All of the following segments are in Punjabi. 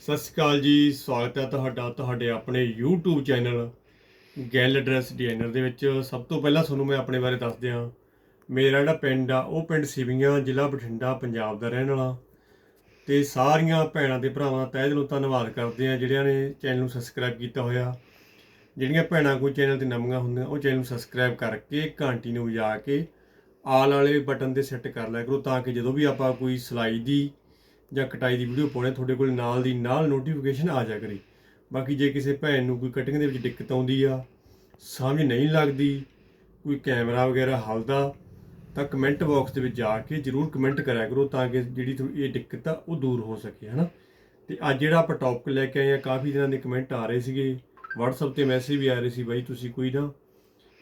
ਸਤਿ ਸ਼੍ਰੀ ਅਕਾਲ ਜੀ, ਸਵਾਗਤ ਹੈ ਤੁਹਾਡਾ, ਤੁਹਾਡੇ ਆਪਣੇ YouTube ਚੈਨਲ ਗੈਲ ਐਡਰੈਸ ਡਿਜ਼ਾਈਨਰ ਦੇ ਵਿੱਚ। ਸਭ ਤੋਂ ਪਹਿਲਾਂ ਤੁਹਾਨੂੰ ਮੈਂ ਆਪਣੇ ਬਾਰੇ ਦੱਸ ਦਿਆਂ ਮੇਰਾ ਜਿਹੜਾ ਪਿੰਡ ਆ, ਉਹ ਪਿੰਡ ਸਿਵੀਆਂ, ਜ਼ਿਲ੍ਹਾ ਬਠਿੰਡਾ, ਪੰਜਾਬ ਦਾ ਰਹਿਣ ਵਾਲਾ। ਤੇ ਸਾਰੀਆਂ ਭੈਣਾਂ ਤੇ ਭਰਾਵਾਂ ਦਾ ਤਹਿ ਦਿਲੋਂ ਧੰਨਵਾਦ ਕਰਦੇ ਆ ਜਿਹੜਿਆਂ ਨੇ ਚੈਨਲ ਨੂੰ ਸਬਸਕ੍ਰਾਈਬ ਕੀਤਾ ਹੋਇਆ। ਜਿਹੜੀਆਂ ਭੈਣਾਂ ਕੋਈ ਚੈਨਲ ਤੇ ਨਵੀਆਂ ਹੁੰਦੀਆਂ, ਉਹ ਚੈਨਲ ਨੂੰ ਸਬਸਕ੍ਰਾਈਬ ਕਰਕੇ ਘੰਟੀ ਨੂੰ ਵਜਾ ਕੇ ਆਲ ਵਾਲੇ ਬਟਨ ਤੇ ਸੈੱਟ ਕਰ ਲਿਆ ਕਰੋ, ਤਾਂ ਕਿ ਜਦੋਂ ਵੀ ਆਪਾਂ ਕੋਈ ਸਿਲਾਈ ਦੀ ਜਾਂ ਕਟਾਈ ਦੀ ਵੀਡੀਓ ਪਾਉਣੇ ਤੁਹਾਡੇ ਕੋਲ ਨਾਲ ਦੀ ਨਾਲ ਨੋਟੀਫਿਕੇਸ਼ਨ ਆ ਜਾ ਕਰੇ। ਬਾਕੀ ਜੇ ਕਿਸੇ ਭੈਣ ਨੂੰ ਕੋਈ ਕਟਿੰਗ ਦੇ ਵਿੱਚ ਦਿੱਕਤ ਆਉਂਦੀ ਆ, ਸਮਝ ਨਹੀਂ ਲੱਗਦੀ, ਕੋਈ ਕੈਮਰਾ ਵਗੈਰਾ ਹਲਦਾ, ਤਾਂ ਕਮੈਂਟ ਬਾਕਸ ਦੇ ਵਿੱਚ ਜਾ ਕੇ ਜਰੂਰ ਕਮੈਂਟ ਕਰਿਆ ਕਰੋ ਤਾਂ ਕਿ ਜਿਹੜੀ ਤੁਹਾਡੀ ਇਹ ਦਿੱਕਤ ਆ, ਉਹ ਦੂਰ ਹੋ ਸਕੇ, ਹਨਾ? ਤੇ ਅੱਜ ਜਿਹੜਾ ਆਪਾਂ ਟੌਪਿਕ ਲੈ ਕੇ ਆਏ ਆ, ਕਾਫੀ ਦਿਨਾਂ ਦੇ ਕਮੈਂਟ ਆ ਰਹੇ ਸੀਗੇ। WhatsApp ਤੇ ਮੈਸੇਜ ਵੀ ਆ ਰਹੇ ਸੀ ਬਾਈ, ਤੁਸੀਂ ਕੋਈ ਨਾ।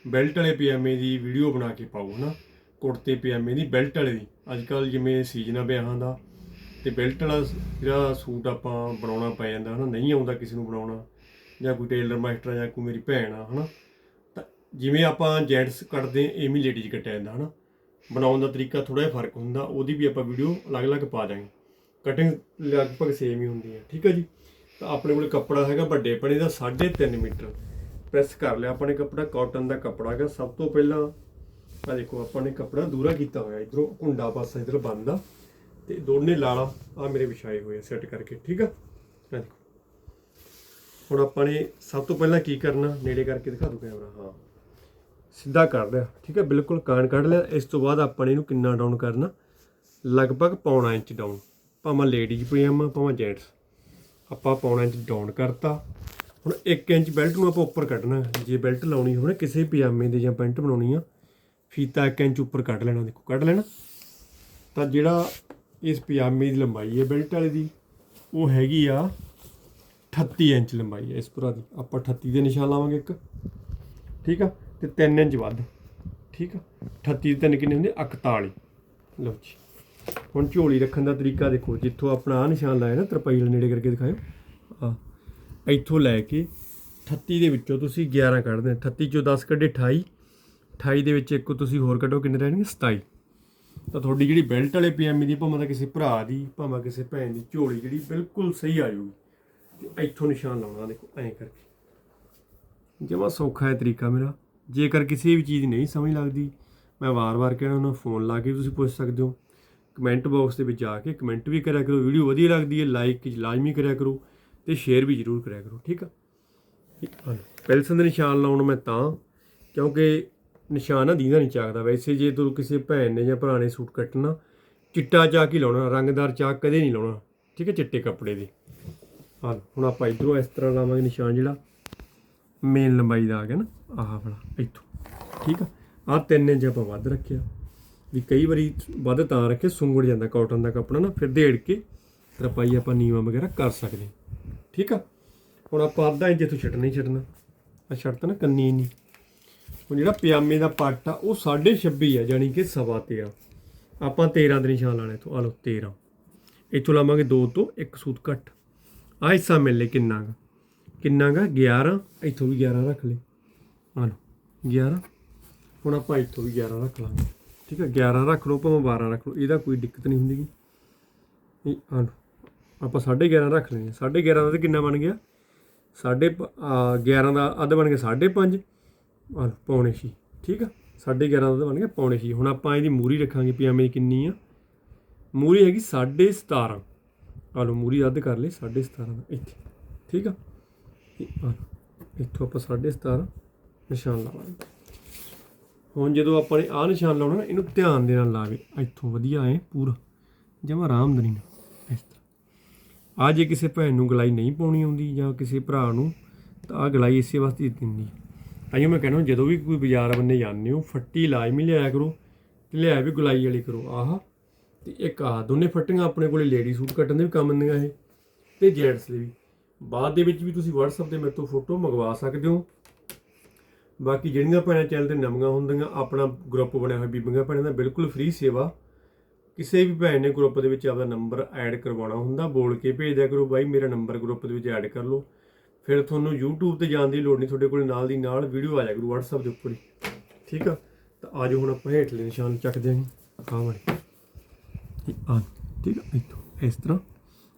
ਬੈਲਟ ਵਾਲੇ ਪਜਾਮੇ ਦੀ ਵੀਡੀਓ ਬਣਾ ਕੇ ਪਾਓ, ਹਨਾ? ਕੁੜਤੇ ਪਜਾਮੇ ਦੀ ਬੈਲਟ ਵਾਲੇ ਦੀ। ਅੱਜ ਕੱਲ ਜਿਵੇਂ ਸੀਜ਼ਨ ਆ ਵਿਆਹਾਂ ਦਾ ਤੇ ਬੈਲਟ ਵਾਲਾ ਜਿਹੜਾ ਸੂਟ ਆਪਾਂ ਬਣਾਉਣਾ ਪੈ ਜਾਂਦਾ, ਹਨਾ, ਨਹੀਂ ਆਉਂਦਾ ਕਿਸੇ ਨੂੰ ਬਣਾਉਣਾ, ਜਾਂ ਕੋਈ ਟੇਲਰ ਮਾਸਟਰ ਆ, ਜਾਂ ਕੋਈ ਮੇਰੀ ਭੈਣ ਆ, ਹਨਾ, ਤਾਂ ਜਿਵੇਂ ਆਪਾਂ ਜੈਂਟਸ ਕੱਟਦੇ ਐਵੇਂ ਲੇਡੀਜ਼ ਕੱਟਿਆ ਜਾਂਦਾ, ਹਨਾ, ਬਣਾਉਣ ਦਾ ਤਰੀਕਾ ਥੋੜਾ ਜਿਹਾ ਫ਼ਰਕ ਹੁੰਦਾ, ਉਹਦੀ ਵੀ ਆਪਾਂ ਵੀਡੀਓ ਅਲੱਗ-ਅਲੱਗ ਪਾ ਦਾਂਗੇ ਕਟਿੰਗ ਲਗਭਗ ਸੇਮ ਹੀ ਹੁੰਦੀ ਹੈ, ਠੀਕ ਹੈ ਜੀ? ਤਾਂ ਆਪਣੇ ਕੋਲ ਕੱਪੜਾ ਹੈਗਾ ਵੱਡੇ ਪਣੇ ਦਾ 3.5 ਮੀਟਰ ਪ੍ਰੈਸ ਕਰ ਲਿਆ ਆਪਾਂ ਨੇ ਕੱਪੜਾ ਕਾਟਨ ਦਾ ਕੱਪੜਾ ਹੈਗਾ, ਸਭ ਤੋਂ ਪਹਿਲਾਂ ਆ ਦੇਖੋ, ਆਪਾਂ ਨੇ ਕੱਪੜਾ ਦੂਰਾ ਕੀਤਾ ਹੋਇਆ, ਇਧਰੋਂ ਕੁੰਡਾ ਪਾਸਾ ਇਧਰ ਬੰਦ ਤੇ ਦੋਨੇ ਲਾਲਾ ਆ ਮੇਰੇ ਵਿਛਾਏ ਹੋਏ ਆ ਸੈੱਟ ਕਰਕੇ, ਠੀਕ ਆ? ਆ ਦੇਖੋ। ਹੁਣ ਆਪਾਂ ਨੇ ਸਭ ਤੋਂ ਪਹਿਲਾਂ ਕੀ ਕਰਨਾ? ਨੇੜੇ ਕਰਕੇ ਦਿਖਾ ਦੋ ਕੈਮਰਾ ਹਾਂ। ਸਿੱਧਾ ਕਰ ਲਿਆ, ਠੀਕ ਹੈ ਬਿਲਕੁਲ ਕਾਨ ਕੱਢ ਲਿਆ। ਇਸ ਤੋਂ ਬਾਅਦ ਆਪਾਂ ਨੇ ਇਹਨੂੰ ਕਿੰਨਾ ਡਾਊਨ ਕਰਨਾ? ਲਗਭਗ ਪੌਣਾ ਇੰਚ ਡਾਊਨ ਭਾਵੇਂ ਲੇਡੀਜ਼ ਪਜਾਮਾ ਭਾਵੇਂ ਜੈਂਟਸ ਆਪਾਂ ਪੌਣਾ ਇੰਚ ਡਾਊਨ ਕਰਤਾ। ਹੁਣ 1 ਇੰਚ ਬੈਲਟ ਨੂੰ ਆਪਾਂ ਉੱਪਰ ਕੱਢਣਾ। ਜੇ ਬੈਲਟ ਲਾਉਣੀ ਹੋਵੇ ਕਿਸੇ ਪਜਾਮੇ ਦੇ ਜਾਂ ਪੈਂਟ ਬਣਾਉਣੀ ਆ, ਫੀਤਾ 1 ਇੰਚ ਉੱਪਰ ਕੱਢ ਲੈਣਾ। ਦੇਖੋ, ਕੱਢ ਲੈਣਾ। ਤਾਂ ਜਿਹੜਾ ਇਸ ਪਜਾਮੇ ਦੀ ਲੰਬਾਈ ਹੈ ਬੈਲਟ ਵਾਲੇ ਦੀ। ਉਹ ਹੈਗੀ ਆ 38 ਇੰਚ ਲੰਬਾਈ ਹੈ ਇਸ ਭਰਾ ਦੀ। ਆਪਾਂ 38 ਦੇ ਨਿਸ਼ਾਨ ਲਾਵਾਂਗੇ ਇੱਕ। ਠੀਕ ਆ? ਤੇ 3 ਇੰਚ ਵੱਧ। ਠੀਕ ਆ? 38 ਦੇ ਤਿੰਨ ਕਿੰਨੇ ਹੁੰਦੇ? 41 ਲਓ ਜੀ। ਹੁਣ ਝੋਲੀ ਰੱਖਣ ਦਾ ਤਰੀਕਾ ਦੇਖੋ। ਜਿੱਥੋਂ ਆਪਣਾ ਆ ਨਿਸ਼ਾਨ ਲਾਇਆ ਨਾ ਤਰਪਾਈ ਵਾਲੇ ਨੇੜੇ ਕਰਕੇ ਦਿਖਾਇਓ। ਆ ਇੱਥੋਂ ਲੈ ਕੇ 38 ਦੇ ਵਿੱਚੋਂ ਤੁਸੀਂ 11 ਕੱਢਦੇ ਆ 38 ਚੋਂ 10 ਕੱਢੇ 28 28 ਦੇ ਵਿੱਚ ਇੱਕ ਤੁਸੀਂ ਹੋਰ ਕੱਢੋ। ਕਿੰਨੇ ਰਹਿਣਗੇ? 27 ਤਾਂ ਤੁਹਾਡੀ ਜਿਹੜੀ ਬੈਲਟ ਵਾਲੇ ਪਜਾਮੇ ਦੀ ਭਾਵੇਂ ਤਾਂ ਕਿਸੇ ਭਰਾ ਦੀ ਭਾਵੇਂ ਕਿਸੇ ਭੈਣ ਦੀ ਝੋਲੀ ਜਿਹੜੀ ਬਿਲਕੁਲ ਸਹੀ ਆ ਜਾਊਗੀ ਤੇ ਇੱਥੋਂ ਨਿਸ਼ਾਨ ਲਾਉਣਾ ਦੇਖੋ ਐਂ ਕਰਕੇ। ਜਮਾ ਸੌਖਾ ਹੈ ਤਰੀਕਾ ਮੇਰਾ। ਜੇਕਰ ਕਿਸੇ ਵੀ ਚੀਜ਼ ਨਹੀਂ ਸਮਝ ਲੱਗਦੀ ਮੈਂ ਵਾਰ-ਵਾਰ ਕਹਿਣਾ ਉਹਨਾਂ ਫੋਨ ਲਾ ਕੇ ਤੁਸੀਂ ਪੁੱਛ ਸਕਦੇ ਹੋ। ਕਮੈਂਟ ਬਾਕਸ ਦੇ ਵਿੱਚ ਜਾ ਕੇ ਕਮੈਂਟ ਵੀ ਕਰਿਆ ਕਰੋ ਵੀਡੀਓ ਵਧੀਆ ਲੱਗਦੀ ਹੈ ਲਾਈਕ ਲਾਜ਼ਮੀ ਕਰਿਆ ਕਰੋ ਤੇ ਸ਼ੇਅਰ ਵੀ ਜ਼ਰੂਰ ਕਰਿਆ ਕਰੋ ਠੀਕ ਆ? ਪੈਲਸਨ ਦੇ ਨਿਸ਼ਾਨ ਲਾਉਣ ਮੈਂ ਤਾਂ ਕਿਉਂਕਿ ਨਿਸ਼ਾਨ ਨਾ ਦੀਦਾ ਨਹੀਂ ਚਾਕਦਾ। ਵੈਸੇ ਜੇ ਤੂੰ ਕਿਸੇ ਭੈਣ ਨੇ ਜਾਂ ਭਰਾ ਨੇ ਸੂਟ ਕੱਟਣਾ, ਚਿੱਟਾ ਚਾਕ ਹੀ ਲਾਉਣਾ, ਰੰਗਦਾਰ ਚਾਕ ਕਦੇ ਨਹੀਂ ਲਾਉਣਾ। ਠੀਕ ਹੈ, ਚਿੱਟੇ ਕੱਪੜੇ ਦੇ। ਹਾਂ ਹੁਣ ਆਪਾਂ ਇਧਰੋਂ ਇਸ ਤਰ੍ਹਾਂ ਲਾਵਾਂਗੇ ਨਿਸ਼ਾਨ ਜਿਹੜਾ, ਮੇਨ ਲੰਬਾਈ ਦਾ ਆ ਗਿਆ ਨਾ, ਆਹ ਵਾਲਾ, ਇੱਥੋਂ। ਠੀਕ ਆ? ਆਹ ਤਿੰਨ ਇੰਚ ਆਪਾਂ ਵੱਧ ਰੱਖਿਆ। ਵੀ ਕਈ ਵਾਰੀ ਵੱਧ ਤਾਂ ਰੱਖੇ, ਸੁੰਗੜ ਜਾਂਦਾ ਕਾਟਨ ਦਾ ਕੱਪੜਾ ਨਾ, ਫਿਰ ਦੇੜ ਕੇ ਤਰਪਾਈ ਆਪਾਂ ਨੀਵਾ ਵਗੈਰਾ ਕਰ ਸਕਦੇ ਠੀਕ ਆ? ਹੁਣ ਆਪਾਂ ਅੱਧਾ ਇੰਚ ਇੱਥੋਂ ਛੱਡਣਾ ਹੀ ਛੱਡਣਾ। ਆ ਛੱਡਤਾ ਨਾ ਕੰਨੀ ਨਹੀਂ ਹੁਣ ਜਿਹੜਾ ਪਜਾਮੇ ਦਾ ਪੱਟ ਆ ਉਹ 26.5 ਆ ਜਾਨੀ ਕਿ ਸਵਾ 13 ਆਪਾਂ 13 ਦੇ ਨਿਸ਼ਾਨ ਲਾਣੇ ਤੋਂ ਆ ਲਓ 13 ਇੱਥੋਂ ਲਾਵਾਂਗੇ 2 ਤੋਂ ਇੱਕ ਸੂਤ ਘੱਟ। ਆ ਹਿੱਸਾ ਮਿਲ ਲੈ ਕਿੰਨਾ ਗਾ ਕਿੰਨਾ ਗਾ 11 ਇੱਥੋਂ ਵੀ 11 ਰੱਖ ਲੈ ਆ ਲਓ 11 ਹੁਣ ਆਪਾਂ ਇੱਥੋਂ ਵੀ 11 ਰੱਖ ਲਾਂਗੇ। ਠੀਕ ਹੈ 11 ਰੱਖ ਲਓ ਭਾਵੇਂ 12 ਰੱਖ ਲਓ ਇਹਦਾ ਕੋਈ ਦਿੱਕਤ ਨਹੀਂ ਹੁੰਦੀ ਗੀ। ਇਹ ਆ ਲਓ ਆਪਾਂ 11.5 ਰੱਖ ਲੈਂਦੇ ਲੈਣੇ 11.5 ਦਾ ਤੇ ਕਿੰਨਾ ਬਣ ਗਿਆ? ਸਾਢੇ ਪ- ਆ, 11 ਦਾ ਅੱਧ ਬਣ ਗਿਆ 5.5 ਆ ਲਓ, ਪੌਣੇ 6 ਠੀਕ ਆ? 11.5 ਦਾ ਤਾਂ ਬਣ ਗਿਆ ਪੌਣੇ 6 ਹੁਣ ਆਪਾਂ ਇਹਦੀ ਮੂਰੀ ਰੱਖਾਂਗੇ ਪਜਾਮੇ ਐਵੇਂ ਕਿੰਨੀ ਆ। ਮੂਰੀ ਹੈਗੀ 17.5 ਆ ਲਓ ਮੂਰੀ ਰੱਦ ਕਰ ਲਈ 17.5 ਦਾ ਇੱਥੇ ਠੀਕ ਆ? ਇੱਥੋਂ ਆਪਾਂ 17.5 ਨਿਸ਼ਾਨ ਲਾਵਾਂਗੇ ਹੁਣ ਜਦੋਂ ਆਪਾਂ ਨੇ ਆਹ ਨਿਸ਼ਾਨ ਲਾਉਣਾ ਨਾ ਇਹਨੂੰ ਧਿਆਨ ਦੇ ਨਾਲ ਲਾਵੇ। ਇੱਥੋਂ ਵਧੀਆ ਐ ਪੂਰਾ। ਜਮਾ ਆਰਾਮਦਨੀ ਨਾਲ ਇਸ ਤਰ੍ਹਾਂ। ਆ ਜੇ ਕਿਸੇ ਭੈਣ ਨੂੰ ਗਲਾਈ ਨਹੀਂ ਪਾਉਣੀ ਆਉਂਦੀ ਜਾਂ ਕਿਸੇ ਭਰਾ ਨੂੰ ਤਾਂ ਆ ਗਲਾਈ ਇਸੇ ਵਾਸਤੇ ਦਿੱਤੀ ਹੁੰਦੀ ਆਈਓ ਮੈਂ ਕਹਿੰਦਾ ਜਦੋਂ ਵੀ ਕੋਈ ਬਾਜ਼ਾਰ ਬੰਨੇ ਜਾਂਦੇ ਹੋ, ਫੱਟੀ ਲਾਜ਼ਮੀ ਲਿਆਇਆ ਕਰੋ ਤੇ ਲਿਆ ਵੀ ਗੁਲਾਈ ਵਾਲੀ ਕਰੋ। ਆਹ, ਤੇ ਇੱਕ ਆਹ, ਦੋਨੇ ਫੱਟੀਆਂ ਆਪਣੇ ਕੋਲੇ ਲੇਡੀ ਸੂਟ ਕੱਟਣ ਦੇ ਵੀ ਕੰਮ ਆਉਂਦੀਆਂ ਇਹ। ਤੇ ਜੈਂਟਸ ਦੇ ਵੀ। ਬਾਅਦ ਦੇ ਵਿੱਚ ਵੀ ਤੁਸੀਂ WhatsApp ਤੇ ਮੇਰੇ ਤੋਂ ਫੋਟੋ ਮੰਗਵਾ ਸਕਦੇ ਹੋ। ਬਾਕੀ ਜਿਹੜੀਆਂ ਭੈਣਾਂ ਚੈਨਲ ਤੇ ਨਵੀਆਂ ਹੁੰਦੀਆਂ, ਆਪਣਾ ਗਰੁੱਪ ਬਣਿਆ ਹੋਇਆ ਬੀਬੀਆਂ ਭੈਣਾਂ ਦਾ ਬਿਲਕੁਲ ਫ੍ਰੀ ਸੇਵਾ। ਕਿਸੇ ਵੀ ਭੈਣ ਨੇ ਗਰੁੱਪ ਦੇ ਵਿੱਚ ਆਪਦਾ ਨੰਬਰ ਐਡ ਕਰਵਾਉਣਾ ਹੁੰਦਾ, ਬੋਲ ਕੇ ਭੇਜ ਦਿਆ ਕਰੋ, ਬਾਈ ਮੇਰਾ ਨੰਬਰ ਗਰੁੱਪ ਦੇ ਵਿੱਚ ਐਡ ਕਰ ਲਓ। ਫਿਰ ਤੁਹਾਨੂੰ YouTube ਤੇ ਜਾਣ ਦੀ ਲੋੜ ਨਹੀਂ ਤੁਹਾਡੇ ਕੋਲ ਨਾਲ ਦੀ ਨਾਲ ਵੀਡੀਓ ਆ ਜਾ ਕਰੂ WhatsApp ਦੇ ਉੱਪਰ ਹੀ। ਠੀਕ ਆ? ਤਾਂ ਆਜੋ ਹੁਣ ਆਪਾਂ ਹੇਠਲੇ ਨਿਸ਼ਾਨ ਚੱਕ ਦਿਆਂਗੇ ਆਹ ਵਾਲੇ। ਆ ਠੀਕ ਆ? ਇੱਥੋਂ ਇਸ ਤਰ੍ਹਾਂ।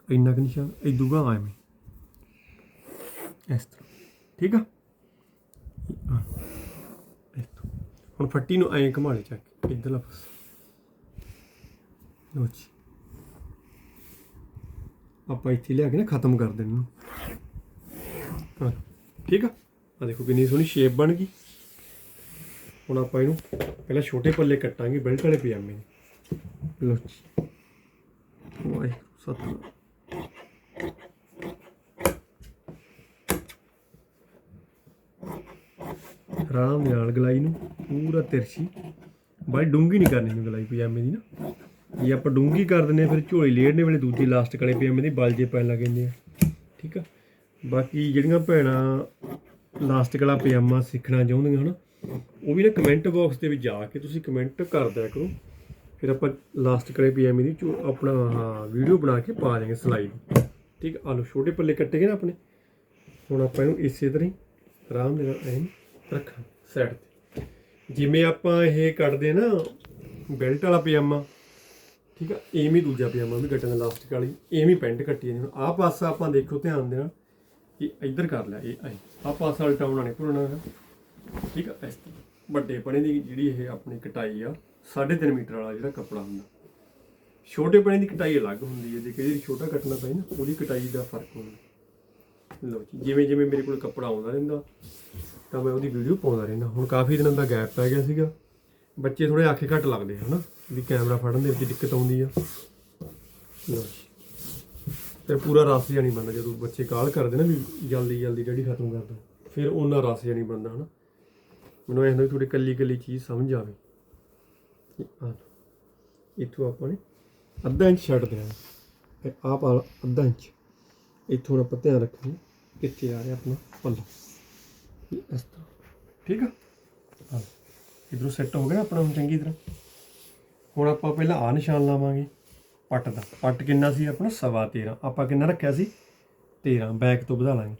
ਇੰਨਾ ਕੁ ਨਿਸ਼ਾਨ ਇਦੂਗਾ ਐਵੇਂ। ਇਸ ਤਰ੍ਹਾਂ ਠੀਕ ਆ? ਹਾਂ, ਹੁਣ ਫੱਟੀ ਨੂੰ ਐਂ ਘੁਮਾ ਲੈ ਚੱਕ ਇਧਰਲਾ ਪਾਸੇ। ਲਓ ਜੀ। ਆਪਾਂ ਇੱਥੇ ਲਿਆ ਕੇ ਨਾ ਖਤਮ ਕਰ ਦੇਣ। ਹਾਂ। ਠੀਕ ਆ? ਆ ਦੇਖੋ ਕਿੰਨੀ ਸੋਹਣੀ ਸ਼ੇਪ ਬਣ ਗਈ। ਹੁਣ ਆਪਾਂ ਇਹਨੂੰ ਪਹਿਲਾਂ ਛੋਟੇ ਪੱਲੇ ਕੱਟਾਂਗੇ ਬੈਲਟ ਵਾਲੇ ਪਜਾਮੇ ਦੇ। ਲੋ ਜੀ। ਵਾਹਿਗੁਰੂ ਆਰਾਮ ਦੇ ਨਾਲ ਗਲਾਈ ਨੂੰ ਪੂਰਾ ਤਿਰਛੀ। ਬਾਈ ਡੂੰਗੀ ਨਹੀਂ ਕਰਨੀ ਨੂੰ ਗਲਾਈ ਪਜਾਮੇ ਦੀ ਨਾ। ਜੇ ਆਪਾਂ ਡੂੰਗੀ ਕਰ ਦਿੰਦੇ ਹਾਂ, ਫਿਰ ਝੋਲੀ ਲੇੜਨੇ ਵੇਲੇ ਦੂਜੀ ਲਾਸਟ ਕਲੇ ਪਜਾਮੇ ਦੀ ਬਲ ਜੇ ਪੈਣ ਲੱਗ ਜਾਂਦੇ ਆ। ਠੀਕ ਆ? ਬਾਕੀ ਜਿਹੜੀਆਂ ਭੈਣਾਂ ਲਾਸਟਿਕ ਵਾਲਾ ਪਜਾਮਾ ਸਿੱਖਣਾ ਚਾਹੁੰਦੀਆਂ ਹਨ, ਉਹ ਵੀ ਨਾ ਕਮੈਂਟ ਬਾਕਸ ਦੇ ਵਿੱਚ ਜਾ ਕੇ ਤੁਸੀਂ ਕਮੈਂਟ ਕਰ ਦਿਆ ਕਰੋ। ਫਿਰ ਆਪਾਂ ਲਾਸਟਿਕ ਵਾਲੇ ਪਜਾਮੇ ਦੀ ਚੋ- ਆਪਣਾ ਹਾਂ ਵੀਡੀਓ ਬਣਾ ਕੇ ਪਾ ਦੇਵਾਂਗੇ ਸਲਾਈਡ ਠੀਕ ਆ ਲੋ ਛੋਟੇ ਪੱਲੇ ਕੱਟੇ ਗਏ ਨਾ ਆਪਣੇ। ਹੁਣ ਆਪਾਂ ਇਹਨੂੰ ਇਸੇ ਤਰ੍ਹਾਂ ਹੀ ਆਰਾਮ ਦੇ ਨਾਲ ਐਂ ਰੱਖਾਂ ਸਾਈਡ ਤੇ। ਜਿਵੇਂ ਆਪਾਂ ਇਹ ਕੱਟਦੇ ਨਾ ਬੈਲਟ ਵਾਲਾ ਪਜਾਮਾ, ਠੀਕ ਆ ਐਵੇਂ ਦੂਜਾ ਪਜਾਮਾ ਵੀ ਕੱਟਣਾ ਲਾਸਟਿਕ ਵਾਲੀ। ਐਵੇਂ ਪੈਂਟ ਕੱਟੀ ਜਾਂਦੀ ਹੁਣ ਆਹ ਪਾਸਾ ਆਪਾਂ ਦੇਖੋ ਧਿਆਨ ਦੇ ਨਾਲ ਇਹ ਇੱਧਰ ਕਰ ਲਿਆ, ਇਹ ਐਂ ਆਹ ਪਾਸਾ ਉਲਟਾਉਣਾ ਨਹੀਂ ਭੁਰਨਾ ਹੈ। ਠੀਕ ਹੈ ਇਸ ਵੱਡੇ ਪਣੇ ਦੀ ਜਿਹੜੀ ਇਹ ਆਪਣੀ ਕਟਾਈ ਆ 3.5 ਮੀਟਰ ਵਾਲਾ ਜਿਹੜਾ ਕੱਪੜਾ ਹੁੰਦਾ। ਛੋਟੇ ਪਣੇ ਦੀ ਕਟਾਈ ਅਲੱਗ ਹੁੰਦੀ ਹੈ, ਜੇ ਕਈ ਛੋਟਾ ਕੱਟਣਾ ਪਏ ਨਾ, ਉਹਦੀ ਕਟਾਈ ਦਾ ਫ਼ਰਕ ਹੁੰਦਾ। ਲਓ ਜੀ, ਜਿਵੇਂ ਜਿਵੇਂ ਮੇਰੇ ਕੋਲ ਕੱਪੜਾ ਆਉਂਦਾ ਰਹਿੰਦਾ, ਤਾਂ ਮੈਂ ਉਹਦੀ ਵੀਡੀਓ ਪਾਉਂਦਾ ਰਹਿੰਦਾ। ਹੁਣ ਕਾਫੀ ਦਿਨਾਂ ਦਾ ਗੈਪ ਪੈ ਗਿਆ ਸੀਗਾ। ਬੱਚੇ ਥੋੜੇ ਆਖੇ ਘੱਟ ਲੱਗਦੇ ਹਨਾ? ਵੀ ਕੈਮਰਾ ਫੜਨ ਦੇ ਵਿੱਚ ਦਿੱਕਤ ਆਉਂਦੀ ਆ। ਲਓ ਤੇ ਪੂਰਾ ਰਸ ਜਿਹਾ ਨਹੀਂ ਬਣਦਾ, ਜਦੋਂ ਬੱਚੇ ਕਾਲ ਕਰਦੇ ਨਾ ਵੀ ਜਲਦੀ ਜਲਦੀ ਡੈਡੀ ਖਤਮ ਕਰ ਦੋ, ਫਿਰ ਉਹਨਾਂ ਰਸ ਜਿਹਾ ਨਹੀਂ ਬਣਦਾ, ਹਨਾ? ਮੈਨੂੰ ਇਹ ਹੁੰਦਾ ਵੀ ਥੋੜੀ ਕੱਲੀ ਕੱਲੀ ਚੀਜ਼ ਸਮਝ ਆਵੇ। ਕਿ ਆਹ ਇੱਥੋਂ ਆਪਾਂ ਨੇ ਅੱਧਾ ਇੰਚ ਛੱਡ ਦੇਣਾ। ਤੇ ਆਹ ਪਾ ਅੱਧਾ ਇੰਚ। ਇੱਥੋਂ ਹੁਣ ਆਪਾਂ ਧਿਆਨ ਰੱਖਣਾ ਕਿੱਥੇ ਆ ਰਿਹਾ ਆਪਣਾ ਪੱਲਾ। ਇਸ ਤਰ੍ਹਾਂ। ਠੀਕ ਆ? ਹਾਂ। ਇਧਰੋਂ ਸੈੱਟ ਹੋ ਗਿਆ ਆਪਣਾ ਹੁਣ ਚੰਗੀ ਤਰ੍ਹਾਂ। ਹੁਣ ਆਪਾਂ ਪਹਿਲਾਂ ਆ ਨਿਸ਼ਾਨ ਲਾਵਾਂਗੇ। ਪੱਟ ਦਾ। ਪੱਟ ਕਿੰਨਾ ਸੀ ਆਪਣਾ? ਸਵਾ 13 ਆਪਾਂ ਕਿੰਨਾ ਰੱਖਿਆ ਸੀ? 13 ਬੈਕ ਤੋਂ ਵਧਾ ਲਾਂਗੇ।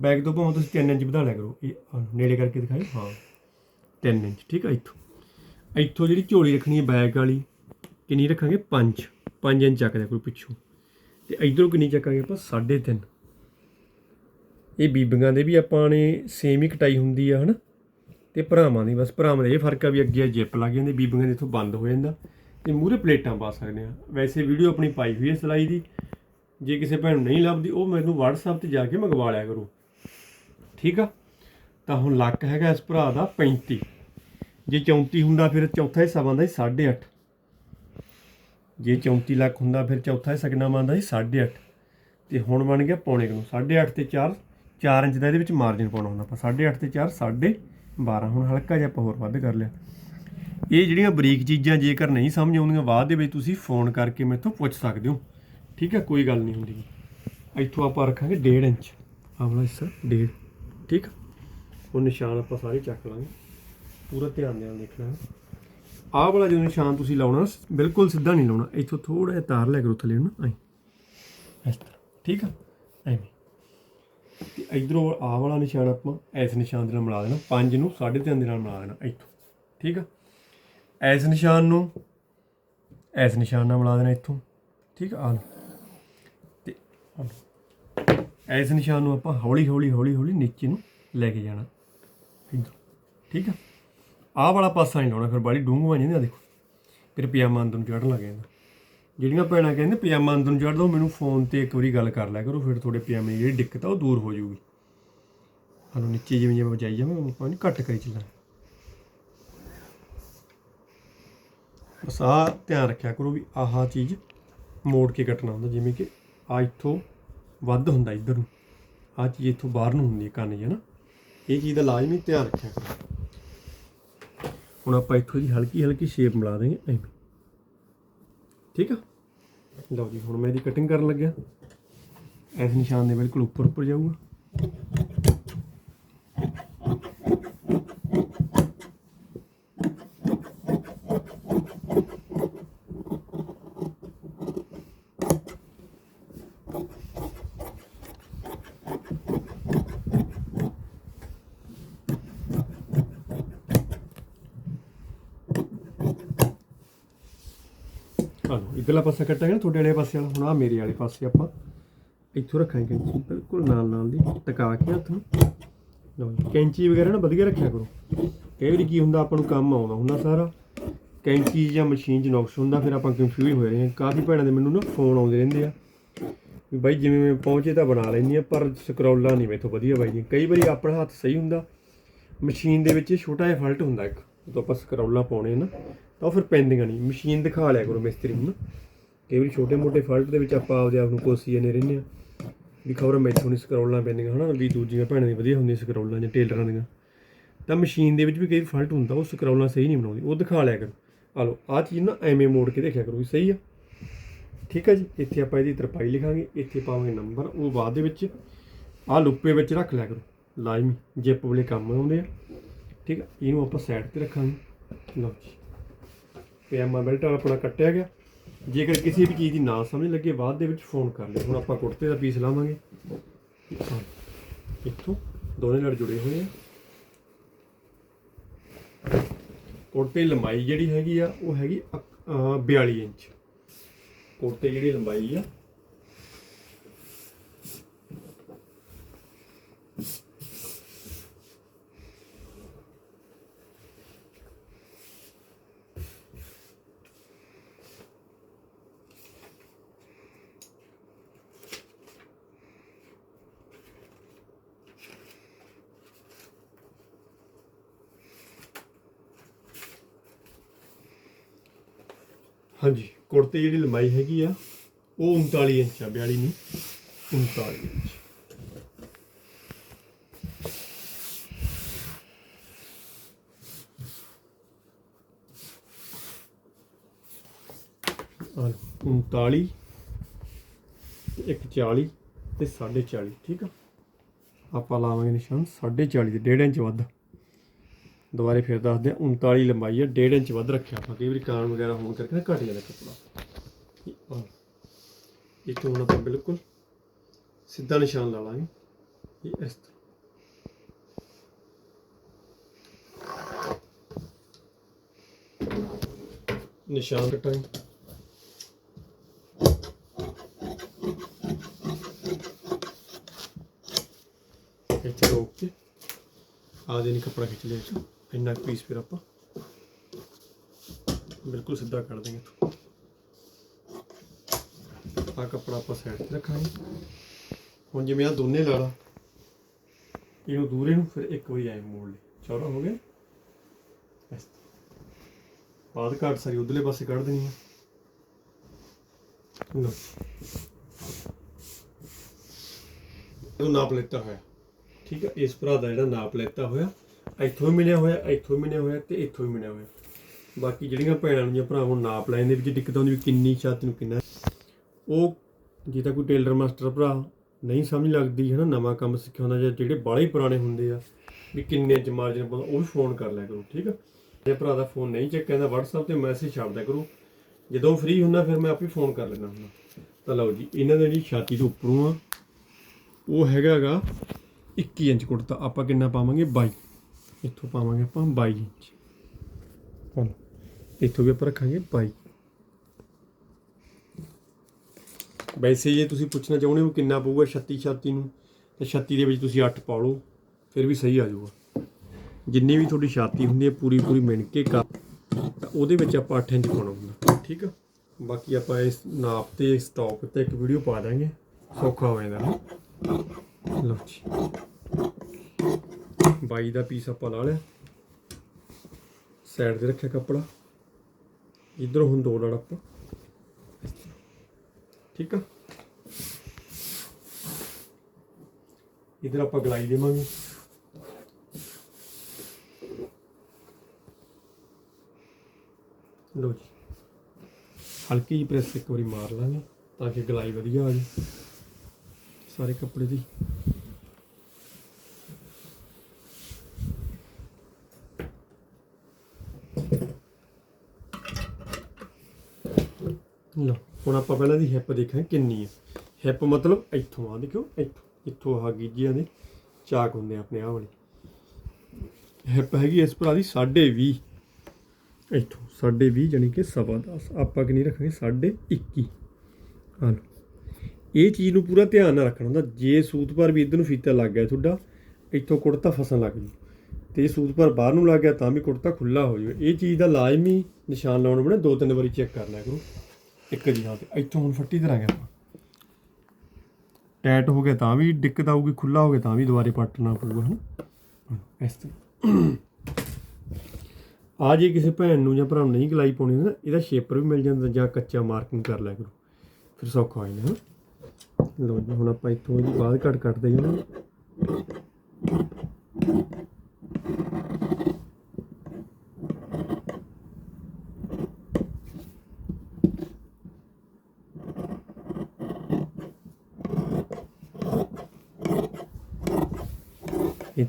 ਬੈਕ ਤੋਂ ਭਾਵੇਂ ਤੁਸੀਂ 3 ਇੰਚ ਵਧਾ ਲਿਆ ਕਰੋ। ਇਹ ਨੇੜੇ ਕਰਕੇ ਦਿਖਾਓ ਹਾਂ। 3 ਇੰਚ। ਠੀਕ ਆ, ਇੱਥੋਂ। ਇੱਥੋਂ ਜਿਹੜੀ ਝੋਲੀ ਰੱਖਣੀ ਹੈ ਬੈਕ ਵਾਲੀ, ਕਿੰਨੀ ਰੱਖਾਂਗੇ? 5 5 ਇੰਚ ਚੱਕਦੇ ਕੋਈ ਪਿੱਛੋਂ। ਤੇ ਇਧਰੋਂ ਕਿੰਨੀ ਚੱਕਾਂਗੇ ਆਪਾਂ? 3.5 ਇਹ ਬੀਬੀਆਂ ਦੇ ਵੀ ਆਪਾਂ ਨੇ ਸੇਮ ਹੀ ਕਟਾਈ ਹੁੰਦੀ ਆ, ਹਨਾ? ਤੇ ਭਰਾਵਾਂ ਦੀ ਬਸ। ਭਰਾਵਾਂ ਦਾ ਇਹ ਫ਼ਰਕ ਆ ਵੀ ਅੱਗੇ ਜਿੱਪ ਲੱਗ ਜਾਂਦੀ, ਬੀਬੀਆਂ ਦੇ ਇੱਥੋਂ ਬੰਦ ਹੋ ਜਾਂਦਾ। ਤੇ ਮੂਹਰੇ ਪਲੇਟਾਂ ਪਾ ਸਕਦੇ ਆ ਵੈਸੇ ਵੀਡੀਓ ਆਪਣੀ ਪਾਈ ਹੋਈ ਹੈ ਸਿਲਾਈ ਦੀ। ਜੇ ਕਿਸੇ ਭੈਣ ਨੂੰ ਨਹੀਂ ਲੱਭਦੀ, ਉਹ ਮੈਨੂੰ WhatsApp ਤੇ ਜਾ ਕੇ ਮੰਗਵਾ ਲਿਆ ਕਰੋ। ਠੀਕ ਆ? ਤਾਂ ਹੁਣ ਲੱਕ ਹੈਗਾ ਇਸ ਭਰਾ ਦਾ 35 ਜੇ 34 ਹੁੰਦਾ ਫਿਰ ਚੌਥਾ ਹਿੱਸਾ ਬਣਦਾ ਸੀ 8.5 ਜੇ 34 ਲੱਖ ਹੁੰਦਾ ਫਿਰ ਚੌਥਾ ਹਿੱਸਾ ਕਿੰਨਾ ਬਣਦਾ ਸੀ? 8.5 ਤੇ ਹੁਣ ਬਣ ਗਿਆ ਪੌਣੇ ਕੁ ਨੂੰ। 8.5 ਤੇ 4 4 ਇੰਚ ਦਾ ਇਹਦੇ ਵਿੱਚ ਮਾਰਜਨ ਪਾਉਣਾ ਹੁੰਦਾ ਆਪਾਂ। 8.5 ਤੇ 4 12 ਹੁਣ ਹਲਕਾ ਜਿਹਾ ਆਪਾਂ ਹੋਰ ਵੱਧ ਕਰ ਲਿਆ। ਇਹ ਜਿਹੜੀਆਂ ਬਰੀਕ ਚੀਜ਼ਾਂ ਜੇਕਰ ਨਹੀਂ ਸਮਝ ਆਉਂਦੀਆਂ ਬਾਅਦ ਦੇ ਵਿੱਚ ਤੁਸੀਂ ਫੋਨ ਕਰਕੇ ਮੈਥੋਂ ਪੁੱਛ ਸਕਦੇ ਹੋ। ਠੀਕ ਹੈ, ਕੋਈ ਗੱਲ ਨਹੀਂ ਹੁੰਦੀ। ਇੱਥੋਂ ਆਪਾਂ ਰੱਖਾਂਗੇ 1.5 ਇੰਚ। ਆਹ ਵਾਲਾ ਹਿੱਸਾ 1.5 ਠੀਕ ਆ? ਉਹ ਨਿਸ਼ਾਨ ਆਪਾਂ ਸਾਰੇ ਚੱਕ ਲਾਂਗੇ। ਪੂਰਾ ਧਿਆਨ ਨਾਲ ਦੇਖਣਾ। ਆਹ ਵਾਲਾ ਜੋ ਨਿਸ਼ਾਨ ਤੁਸੀਂ ਲਾਉਣਾ, ਬਿਲਕੁਲ ਸਿੱਧਾ ਨਹੀਂ ਲਾਉਣਾ। ਇੱਥੋਂ ਥੋੜਾ ਜਿਹਾ ਤਾਰ ਲੈ ਕੇ ਥੱਲੇ ਨੂੰ ਐਂ ਇਸ ਤਰ੍ਹਾਂ। ਠੀਕ ਆ ਐਵੇਂ। ਤੇ ਇਧਰੋਂ ਆਹ ਵਾਲਾ ਨਿਸ਼ਾਨ ਆਪਾਂ ਇਸ ਨਿਸ਼ਾਨ ਦੇ ਨਾਲ ਮਿਲਾ ਦੇਣਾ। 5 ਨੂੰ 3.5 ਦੇ ਨਾਲ ਮਿਲਾ ਦੇਣਾ। ਇੱਥੋਂ। ਠੀਕ ਆ ਇਸ ਨਿਸ਼ਾਨ ਨੂੰ। ਇਸ ਨਿਸ਼ਾਨ ਨਾਲ ਮਿਲਾ ਦੇਣਾ ਇੱਥੋਂ। ਠੀਕ ਆ ਆਹ ਲਓ। ਤੇ ਇਸ ਨਿਸ਼ਾਨ ਨੂੰ ਆਪਾਂ ਹੌਲੀ ਹੌਲੀ ਹੌਲੀ ਹੌਲੀ ਨੀਚੇ ਨੂੰ ਲੈ ਕੇ ਜਾਣਾ। ਇੱਧਰ। ਠੀਕ ਆ? ਆਹ ਵਾਲਾ ਪਾਸਾ ਨਹੀਂ ਲਾਉਣਾ, ਫਿਰ ਬਾਲੀ ਡੂੰਘ ਬਣ ਜਾਂਦੀ ਆ, ਦੇਖੋ। ਫਿਰ ਪਜਾਮਾ ਅੰਦਰ ਨੂੰ ਚੜਨ ਲੱਗ ਜਾਂਦਾ। ਜਿਹੜੀਆਂ ਭੈਣਾਂ ਕਹਿੰਦੇ ਪਜਾਮਾ ਅੰਦਰ ਨੂੰ ਚੜ੍ਹ ਦੋ, ਮੈਨੂੰ ਫੋਨ ਤੇ ਇੱਕ ਵਾਰੀ ਗੱਲ ਕਰ ਲਿਆ ਕਰੋ, ਫਿਰ ਤੁਹਾਡੇ ਪਜਾਮੇ ਦੀ ਜਿਹੜੀ ਦਿੱਕਤ ਆ, ਉਹ ਦੂਰ ਹੋ ਜਾਊਗੀ। ਸਾਨੂੰ ਨੀਚੇ ਜਿਵੇਂ ਜਿਵੇਂ ਵਜਾਈ ਜਾਵੇ ਉਹ ਪਾਣੀ ਘੱਟ ਕਰੀ ਚੱਲਾਂ ਬਸ ਆਹ ਧਿਆਨ ਰੱਖਿਆ ਕਰੋ ਵੀ ਆਹ ਚੀਜ਼ ਮੋੜ ਕੇ ਕੱਟਣਾ ਹੁੰਦਾ, ਜਿਵੇਂ ਕਿ ਆ ਇੱਥੋਂ ਵੱਧ ਹੁੰਦਾ ਇੱਧਰ ਨੂੰ। ਆਹ ਚੀਜ਼ ਇੱਥੋਂ ਬਾਹਰ ਨੂੰ ਹੁੰਦੀ ਹੈ ਕੰਨ 'ਚ ਨਾ ਇਹ ਚੀਜ਼ ਦਾ ਲਾਜ਼ਮੀ ਧਿਆਨ ਰੱਖਿਆ ਕਰੋ। ਹੁਣ ਆਪਾਂ ਇੱਥੋਂ ਦੀ ਹਲਕੀ ਹਲਕੀ ਸ਼ੇਪ ਮਿਲਾ ਦੇਂਗੇ ਐਵੇਂ। ਠੀਕ ਆ? ਲਓ ਜੀ, ਹੁਣ ਮੈਂ ਇਹਦੀ ਕਟਿੰਗ ਕਰਨ ਲੱਗਿਆ। ਇਸ ਨਿਸ਼ਾਨ ਦੇ ਬਿਲਕੁਲ ਉੱਪਰ ਉੱਪਰ ਜਾਊਗਾ। ਆ ਲਓ ਇਧਰਲਾ ਪਾਸਾ ਕੱਟਾਂਗੇ ਨਾ, ਤੁਹਾਡੇ ਵਾਲੇ ਪਾਸੇ ਵਾਲਾ। ਹੁਣ ਆ ਮੇਰੇ ਵਾਲੇ ਪਾਸੇ ਆਪਾਂ ਇੱਥੋਂ ਰੱਖਾਂਗੇ ਕੈਂਚੀ, ਬਿਲਕੁਲ ਨਾਲ ਨਾਲ ਦੀ, ਟਿਕਾ ਕੇ ਹੱਥ ਨੂੰ। ਲਓ ਜੀ, ਕੈਂਚੀ ਵਗੈਰਾ ਨਾ ਵਧੀਆ ਰੱਖਿਆ ਕਰੋ। ਕਈ ਵਾਰੀ ਕੀ ਹੁੰਦਾ, ਆਪਾਂ ਨੂੰ ਕੰਮ ਆਉਂਦਾ ਹੁੰਦਾ ਸਾਰਾ। ਕੈਂਚੀ ਜਾਂ ਮਸ਼ੀਨ 'ਚ ਨੁਕਸ ਹੁੰਦਾ, ਫਿਰ ਆਪਾਂ ਕੰਫਿਊਜ਼ ਹੋ ਰਹੇ ਹਾਂ। ਕਾਫੀ ਭੈਣਾਂ ਦੇ ਮੈਨੂੰ ਨਾ ਫੋਨ ਆਉਂਦੇ ਰਹਿੰਦੇ ਆ। ਵੀ ਬਾਈ, ਜਿਵੇਂ ਮੈਂ ਪਹੁੰਚੇ ਤਾਂ ਬਣਾ ਲੈਂਦੀ ਆ ਪਰ ਸਕਰੋਲਾ ਨਹੀਂ ਮੈਥੋਂ ਵਧੀਆ ਬਾਈ ਜੀ ਕਈ ਵਾਰੀ ਆਪਣਾ ਹੱਥ ਸਹੀ ਹੁੰਦਾ। ਮਸ਼ੀਨ ਦੇ ਵਿੱਚ ਛੋਟਾ ਜਿਹਾ ਫਲਟ ਹੁੰਦਾ ਇੱਕ, ਜਦੋਂ ਆਪਾਂ ਸਕਰੋਲਾ ਪਾਉਣੇ ਨਾ। ਤਾਂ ਉਹ ਫਿਰ ਪੈਂਦੀਆਂ ਨਹੀਂ। ਮਸ਼ੀਨ ਦਿਖਾ ਲਿਆ ਕਰੋ ਮਿਸਤਰੀ ਨੂੰ। ਕਈ ਵਾਰੀ ਛੋਟੇ ਮੋਟੇ ਫਾਲਟ ਦੇ ਵਿੱਚ ਆਪਾਂ ਆਪਦੇ ਆਪ ਨੂੰ ਕੋਸੀ ਜਾਂਦੇ ਰਹਿੰਦੇ ਆ ਵੀ ਖਬਰ ਮੈਥੋਂ ਨਹੀਂ ਸਕਰੋਲਾਂ ਪੈਂਦੀਆਂ, ਹਨਾ? ਵੀ ਦੂਜੀਆਂ ਭੈਣਾਂ ਦੀ ਵਧੀਆ ਹੁੰਦੀਆਂ ਸਕਰੋਲਾਂ ਜਾਂ ਟੇਲਰਾਂ ਦੀਆਂ। ਤਾਂ ਮਸ਼ੀਨ ਦੇ ਵਿੱਚ ਵੀ ਕਈ ਫਾਲਟ ਹੁੰਦਾ, ਉਹ ਸਕਰੋਲਾਂ ਸਹੀ ਨਹੀਂ ਬਣਾਉਂਦੀ। ਉਹ ਦਿਖਾ ਲਿਆ ਕਰੋ। ਆ ਲਓ ਆ ਚੀਜ਼ ਨਾ ਐਵੇਂ ਮੋੜ ਕੇ ਦੇਖਿਆ ਕਰੋ ਵੀ ਸਹੀ ਆ। ਠੀਕ ਆ ਜੀ? ਇੱਥੇ ਆਪਾਂ ਇਹਦੀ ਤਰਪਾਈ ਲਿਖਾਂਗੇ। ਇੱਥੇ ਪਾਵਾਂਗੇ ਨੰਬਰ। ਉਹ ਬਾਅਦ ਦੇ ਵਿੱਚ ਆ ਲੁੱਪੇ ਵਿੱਚ ਰੱਖ ਲਿਆ ਕਰੋ। ਲਾਜ਼ਮੀ ਜਿਪ ਵਾਲੇ ਕੰਮ ਆਉਂਦੇ ਆ। ਠੀਕ ਆ? ਇਹਨੂੰ ਆਪਾਂ ਸਾਈਡ ਤੇ ਰੱਖਾਂਗੇ। ਲਓ ਜੀ। ਪਜਾਮਾ ਬੈਲਟ ਆਪਣਾ ਕੱਟਿਆ ਗਿਆ। ਜੇਕਰ ਕਿਸੇ ਵੀ ਚੀਜ਼ ਦੀ ਨਾ ਸਮਝ ਲੱਗੇ ਬਾਅਦ ਦੇ ਵਿੱਚ ਫੋਨ ਕਰ ਲਿਓ। ਹੁਣ ਆਪਾਂ ਕੁੜਤੇ ਦਾ ਪੀਸ ਲਾਵਾਂਗੇ। ਆਹ, ਇੱਥੋਂ ਦੋਨੇ ਲੜ ਜੁੜੇ ਹੋਏ ਆ। ਕੁੜਤੇ ਲੰਬਾਈ ਜਿਹੜੀ ਹੈਗੀ ਆ ਉਹ ਹੈਗੀ ਅਕ- 42 ਇੰਚ। ਕੁੜਤੇ ਜਿਹੜੀ ਲੰਬਾਈ ਆ ਹਾਂਜੀ ਕੁੜਤੇ ਜਿਹੜੀ ਲੰਬਾਈ ਹੈਗੀ ਆ ਉਹ 39 ਇੰਚ ਆ 42 ਨਹੀਂ 39 ਇੰਚ। ਆ ਲਓ, 39 ਤੇ ਇੱਕ 40 ਠੀਕ ਆ? ਆਪਾਂ ਲਾਵਾਂਗੇ ਨਿਸ਼ਾਨ 40.5 ਦੇ 1.5 ਇੰਚ ਵੱਧ। ਦੁਬਾਰੇ ਫਿਰ ਦੱਸਦੇ ਆ 39 ਲੰਬਾਈ ਆ 1.5 ਇੰਚ ਵੱਧ ਰੱਖਿਆ ਆਪਾਂ, ਕਈ ਵਾਰੀ ਕਾਨ ਵਗੈਰਾ ਹੋਣ ਕਰਕੇ ਨਾ ਘਟ ਜਾਂਦਾ ਕੱਪੜਾ। ਇੱਥੇ ਹੁਣ ਆਪਾਂ ਬਿਲਕੁਲ ਸਿੱਧਾ ਨਿਸ਼ਾਨ ਲਾ ਲਾਂਗੇ। ਇਹ ਇਸ ਤਰ੍ਹਾਂ। ਨਿਸ਼ਾਨ ਕਟਾਂਗੇ ਇੱਥੇ ਰੋਕ ਕੇ ਆਦੇ ਨਹੀਂ ਕੱਪੜਾ ਖਿੱਚ ਲਿਆ ਇੰਨਾ ਪੀਸ ਫਿਰ ਆਪਾਂ ਬਿਲਕੁਲ ਸਿੱਧਾ ਕਰ ਦੇਂਗੇ ਆ ਕੱਪੜਾ ਆਪਾਂ ਸਾਈਡ ਤੇ ਰੱਖਾਂਗੇ। ਹੁਣ ਜਿਵੇਂ ਆ ਦੋਨੇ ਲਾ ਲਾ, ਇਹਨੂੰ ਦੂਰੇ ਨੂੰ ਫਿਰ ਇੱਕ ਵਾਰੀ ਐਂ ਮੋੜ ਲਈ। ਚੌੜਾ ਹੋ ਗਿਆ। ਬਾਅਦ ਘਾਟ ਸਾਰੀ ਉਧਰਲੇ ਪਾਸੇ ਕੱਢ ਦੇਣੀ ਹੈ ਲੋ ਇਹ ਨਾਪ ਲੈਤਾ ਹੋਇਆ। ਠੀਕ ਹੈ ਇਸ ਭਰਾ ਦਾ ਜਿਹੜਾ ਨਾਪ ਲੈਤਾ ਹੋਇਆ ਇੱਥੋਂ ਵੀ ਮਿਲਿਆ ਹੋਇਆ, ਇੱਥੋਂ ਵੀ ਮਿਲਿਆ ਹੋਇਆ ਤੇ ਇੱਥੋਂ ਵੀ ਮਿਲਿਆ ਹੋਇਆ। ਬਾਕੀ ਜਿਹੜੀਆਂ ਭੈਣਾਂ ਨੂੰ ਜਾਂ ਭਰਾਵਾਂ ਨੂੰ ਨਾਪ ਲੈਣ ਦੇ ਵਿੱਚ ਦਿੱਕਤ ਆਉਂਦੀ ਵੀ ਕਿੰਨੀ ਛਾਤੀ ਨੂੰ ਕਿੰਨਾ ਉਹ ਜੇ ਤਾਂ ਕੋਈ ਟੇਲਰ ਮਾਸਟਰ ਭਰਾ ਨਹੀਂ ਸਮਝ ਲੱਗਦੀ ਹੈ ਨਾ ਨਵਾਂ ਕੰਮ ਸਿੱਖਿਆ ਹੁੰਦਾ ਜਾਂ ਜਿਹੜੇ ਬਾਹਲੇ ਹੀ ਪੁਰਾਣੇ ਹੁੰਦੇ ਆ, ਵੀ ਕਿੰਨੇ ਚ ਮਾਰਜਨ ਪਾਉਂਦਾ, ਉਹ ਵੀ ਫੋਨ ਕਰ ਲਿਆ ਕਰੋ, ਠੀਕ ਆ? ਜੇ ਭਰਾ ਦਾ ਫੋਨ ਨਹੀਂ ਚੱਕਿਆ ਤਾਂ WhatsApp ਤੇ ਮੈਸੇਜ ਛੱਡ ਦਿਆ ਕਰੋ। ਜਦੋਂ ਫ੍ਰੀ ਹੁੰਦਾ, ਫਿਰ ਮੈਂ ਆਪੇ ਫੋਨ ਕਰ ਲੈਣਾ ਹੁੰਦਾ। ਤਾਂ ਲਓ ਜੀ, ਇਹਨਾਂ ਦੀ ਜਿਹੜੀ ਛਾਤੀ ਤੋਂ ਉੱਪਰੋਂ ਆ, ਉਹ ਹੈਗਾਗਾ 21 ਇੰਚ ਕੁੜਤਾ ਆਪਾਂ ਕਿੰਨਾ ਪਾਵਾਂਗੇ? 22 ਇੱਥੋਂ ਪਾਵਾਂਗੇ ਆਪਾਂ 22 ਇੰਚ। ਚਲ, ਇੱਥੋਂ ਵੀ ਆਪਾਂ ਰੱਖਾਂਗੇ 22 ਵੈਸੇ ਜੇ ਤੁਸੀਂ ਪੁੱਛਣਾ ਚਾਹੁੰਦੇ ਹੋ ਕਿੰਨਾ ਪਊਗਾ 36 ਛਾਤੀ ਨੂੰ, ਤਾਂ 36 ਦੇ ਵਿੱਚ ਤੁਸੀਂ 8 ਪਾ ਲਓ, ਫਿਰ ਵੀ ਸਹੀ ਆ ਜਾਊਗਾ। ਜਿੰਨੀ ਵੀ ਤੁਹਾਡੀ ਛਾਤੀ ਹੁੰਦੀ ਹੈ ਪੂਰੀ ਪੂਰੀ ਮਿਣ ਕੇ ਕਰ, ਤਾਂ ਉਹਦੇ ਵਿੱਚ ਆਪਾਂ 8 ਇੰਚ ਪਾਉਣਾ ਹੁੰਦਾ, ਠੀਕ ਆ? ਬਾਕੀ ਆਪਾਂ ਇਸ ਨਾਪ ਤੇ, ਇਸ ਸਟਾਕ ਤੇ ਇੱਕ ਵੀਡੀਓ ਪਾ ਦਾਂਗੇ, ਸੌਖਾ ਹੋ ਜਾਂਦਾ ਨਾ। ਲਓ ਜੀ। 22 ਦਾ ਪੀਸ ਆਪਾਂ ਲਾ ਲਿਆ। ਸਾਈਡ ਤੇ ਰੱਖਿਆ ਕੱਪੜਾ। ਇਧਰੋਂ ਹੁਣ ਦੋ ਲੜ ਆਪਾਂ। ਠੀਕ ਆ? ਇਧਰ ਆਪਾਂ ਗਲਾਈ ਦੇਵਾਂਗੇ। ਲੋ ਜੀ। ਹਲਕੀ ਜਿਹੀ ਪ੍ਰੈਸ ਇੱਕ ਵਾਰੀ ਮਾਰ ਲਾਂਗੇ ਤਾਂ ਕਿ ਗਲਾਈ ਵਧੀਆ ਆ ਜਾਵੇ ਸਾਰੇ ਕੱਪੜੇ ਦੀ ਲੋ ਹੁਣ ਆਪਾਂ ਪਹਿਲਾਂ ਦੀ ਹਿੱਪ ਦੇਖਾਂ ਕਿੰਨੀ ਹੈ ਹਿੱਪ ਮਤਲਬ ਇੱਥੋਂ ਆ, ਦੇਖਿਓ, ਇੱਥੋਂ ਇੱਥੋਂ ਆ ਗੀਜੀਆਂ ਦੇ ਚਾਕ ਹੁੰਦੇ ਆ ਆਪਣੇ ਆਹ ਵਾਲੇ। ਹਿੱਪ ਹੈਗੀ ਇਸ ਭਰਾ ਦੀ 20.5 ਇੱਥੋਂ, ਸਾਢੇ 20 ਜਾਨੀ ਕਿ ਸਵਾ 10 ਆਪਾਂ ਕਿ ਨਹੀਂ ਰੱਖਾਂਗੇ? ਸਾਢੇ 21 ਹਾਂ ਇਹ ਚੀਜ਼ ਨੂੰ ਪੂਰਾ ਧਿਆਨ ਨਾਲ ਰੱਖਣਾ ਹੁੰਦਾ। ਜੇ ਸੂਤ ਪਰ ਵੀ ਇਧਰ ਨੂੰ ਫੀਤਾ ਲੱਗ ਗਿਆ ਤੁਹਾਡਾ, ਇੱਥੋਂ ਕੁੜਤਾ ਫਸਣ ਲੱਗ ਜੂ। ਤੇ ਸੂਤ ਪਰ ਬਾਹਰ ਨੂੰ ਲੱਗ ਗਿਆ ਤਾਂ ਵੀ ਕੁੜਤਾ ਖੁੱਲਾ ਹੋ ਜਾਵੇ ਇਹ ਚੀਜ਼ ਦਾ ਲਾਜ਼ਮੀ ਨਿਸ਼ਾਨ ਲਾਉਣ ਬਣੇ ਦੋ ਤਿੰਨ ਵਾਰੀ ਚੈੱਕ ਕਰ ਲਿਆ ਕਰੋ। ਇੱਕ ਜਗ੍ਹਾ ਤੇ ਇੱਥੋਂ ਹੁਣ ਫੱਟੀ ਕਰਾਂਗੇ ਆਪਾਂ। ਟੈਟ ਹੋ ਗਿਆ ਤਾਂ ਵੀ ਦਿੱਕਤ ਆਊਗੀ ਖੁੱਲਾ ਹੋ ਗਿਆ ਤਾਂ ਵੀ ਦੁਬਾਰੇ ਪੱਟਣਾ ਪਊਗਾ, ਹਨਾ? ਇਸ ਤਰ੍ਹਾਂ। ਆ ਜੇ ਕਿਸੇ ਭੈਣ ਨੂੰ ਜਾਂ ਭਰਾ ਨੂੰ ਨਹੀਂ ਗਲਾਈ ਪਾਉਣੀ ਨਾ, ਇਹਦਾ ਸ਼ੇਪਰ ਵੀ ਮਿਲ ਜਾਂਦਾ ਜਾਂ ਕੱਚਾ ਮਾਰਕਿੰਗ ਕਰ ਲਿਆ ਕਰੋ। ਫਿਰ ਸੌਖਾ ਹੋ ਜਾਂਦਾ, ਹਨਾ? ਲੋ ਜੀ, ਹੁਣ ਆਪਾਂ ਇੱਥੋਂ ਇਹਦੀ ਬਾਅਦ ਕੱਟ ਕੱਟਦੇ ਹਾਂ।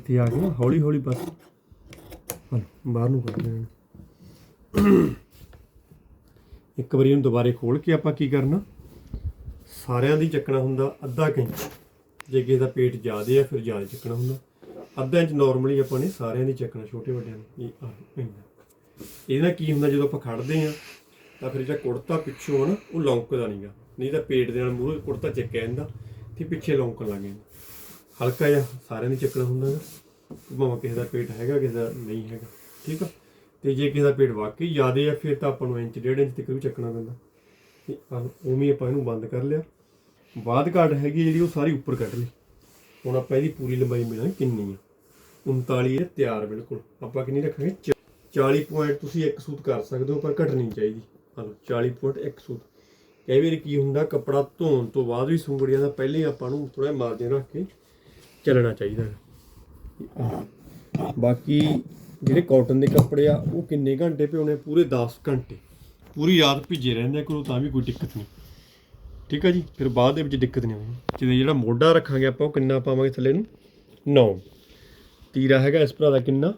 ਨਾ ਆ ਕੇ ਨਾ, ਹੌਲੀ ਹੌਲੀ ਬਸ। ਹਲ, ਬਾਹਰ ਨੂੰ ਕੱਢ ਲੈਣਾ ਇੱਕ ਵਾਰੀ ਇਹਨੂੰ ਦੁਬਾਰੇ ਖੋਲ ਕੇ ਆਪਾਂ ਕੀ ਕਰਨਾ? ਸਾਰਿਆਂ ਦੀ ਚੱਕਣਾ ਹੁੰਦਾ ਅੱਧਾ ਇੰਚ ਜੇ ਕਿਸੇ ਦਾ ਪੇਟ ਜ਼ਿਆਦਾ ਆ, ਫਿਰ ਜ਼ਿਆਦਾ ਚੱਕਣਾ ਹੁੰਦਾ। ਅੱਧਾ ਇੰਚ ਨਾਰਮਲੀ ਆਪਾਂ ਨੇ ਸਾਰਿਆਂ ਦੀ ਚੱਕਣਾ, ਛੋਟੇ ਵੱਡਿਆਂ ਦੀ। ਇਹ ਆ ਇੰਨਾ ਇਹਦੇ ਨਾਲ ਕੀ ਹੁੰਦਾ, ਜਦੋਂ ਆਪਾਂ ਖੜਦੇ ਆ ਤਾਂ ਫਿਰ ਜਿਹੜਾ ਕੁੜਤਾ ਪਿੱਛੋਂ ਆ ਨਾ, ਉਹ ਲੌਂਕਦਾ ਨਹੀਂਗਾ ਨਹੀਂ ਤਾਂ ਪੇਟ ਦੇ ਨਾਲ ਮੂਹਰੇ ਕੁੜਤਾ ਚੱਕਿਆ ਜਾਂਦਾ ਤੇ ਪਿੱਛੇ ਲੌਂਕਣ ਲੱਗ ਜਾਂਦਾ। ਹਲਕਾ ਜਿਹਾ, ਸਾਰਿਆਂ ਦੀ ਚੱਕਣਾ ਹੁੰਦਾ ਨਾ ਭਾਵੇਂ ਕਿਸੇ ਦਾ ਪੇਟ ਹੈਗਾ, ਕਿਸੇ ਦਾ ਨਹੀਂ ਹੈਗਾ, ਠੀਕ ਆ? ਤੇ ਜੇ ਕਿਸੇ ਦਾ ਪੇਟ ਵਾਕਈ ਜ਼ਿਆਦਾ ਆ, ਫਿਰ ਤਾਂ ਆਪਾਂ ਨੂੰ ਇੰਚ, ਡੇਢ ਇੰਚ ਤੱਕ ਵੀ ਚੱਕਣਾ ਪੈਂਦਾ। ਤੇ ਆਹ ਉਵੇਂ ਆਪਾਂ ਇਹਨੂੰ ਬੰਦ ਕਰ ਲਿਆ। ਬਾਅਦ ਘਾਟ ਹੈਗੀ ਜਿਹੜੀ, ਉਹ ਸਾਰੀ ਉੱਪਰ ਕੱਢ ਲਈ। ਹੁਣ ਆਪਾਂ ਇਹਦੀ ਪੂਰੀ ਲੰਬਾਈ ਮਿਲਾਂ ਕਿੰਨੀ ਆ? 39 ਇਹ ਤਿਆਰ ਬਿਲਕੁਲ। ਆਪਾਂ ਕਿੰਨੀ ਰੱਖਾਂਗੇ? ਚ- 40 ਪੁਆਇੰਟ ਤੁਸੀਂ ਇੱਕ ਸੂਤ ਕਰ ਸਕਦੇ ਹੋ, ਪਰ ਘਟਣੀ ਚਾਹੀਦੀ। ਹਲੋ 40 ਪੁਆਇੰਟ ਇੱਕ ਸੂਤ। ਕਈ ਵਾਰੀ ਕੀ ਹੁੰਦਾ, ਕੱਪੜਾ ਧੋਣ ਤੋਂ ਬਾਅਦ ਵੀ ਸੁੰਗੜੀਆਂ ਦਾ ਪਹਿਲੇ ਹੀ ਆਪਾਂ ਨੂੰ ਥੋੜਾ ਮਾਰਜਨ ਰੱਖ ਕੇ ਚੱਲਣਾ ਚਾਹੀਦਾ ਹੈ। ਬਾਕੀ ਜਿਹੜੇ ਕਾਟਨ ਦੇ ਕੱਪੜੇ ਆ, ਉਹ ਕਿੰਨੇ ਘੰਟੇ ਪਿਉਣੇ ਪੂਰੇ 10 ਘੰਟੇ। ਪੂਰੀ ਰਾਤ ਭਿੱਜੇ ਰਹਿੰਦੇ ਆ ਤਾਂ ਵੀ ਕੋਈ ਦਿੱਕਤ ਨਹੀਂ। ਠੀਕ ਆ ਜੀ? ਫਿਰ ਬਾਅਦ ਦੇ ਵਿੱਚ ਦਿੱਕਤ ਨਹੀਂ ਆਉਂਦੀ। ਜਿਹਦੇ ਜਿਹੜਾ ਮੋਢਾ ਰੱਖਾਂਗੇ ਆਪਾਂ, ਉਹ ਕਿੰਨਾ ਪਾਵਾਂਗੇ ਥੱਲੇ ਨੂੰ? 9 ਤੀਰਾ ਹੈਗਾ ਇਸ ਭਰਾ ਦਾ ਕਿੰਨਾ?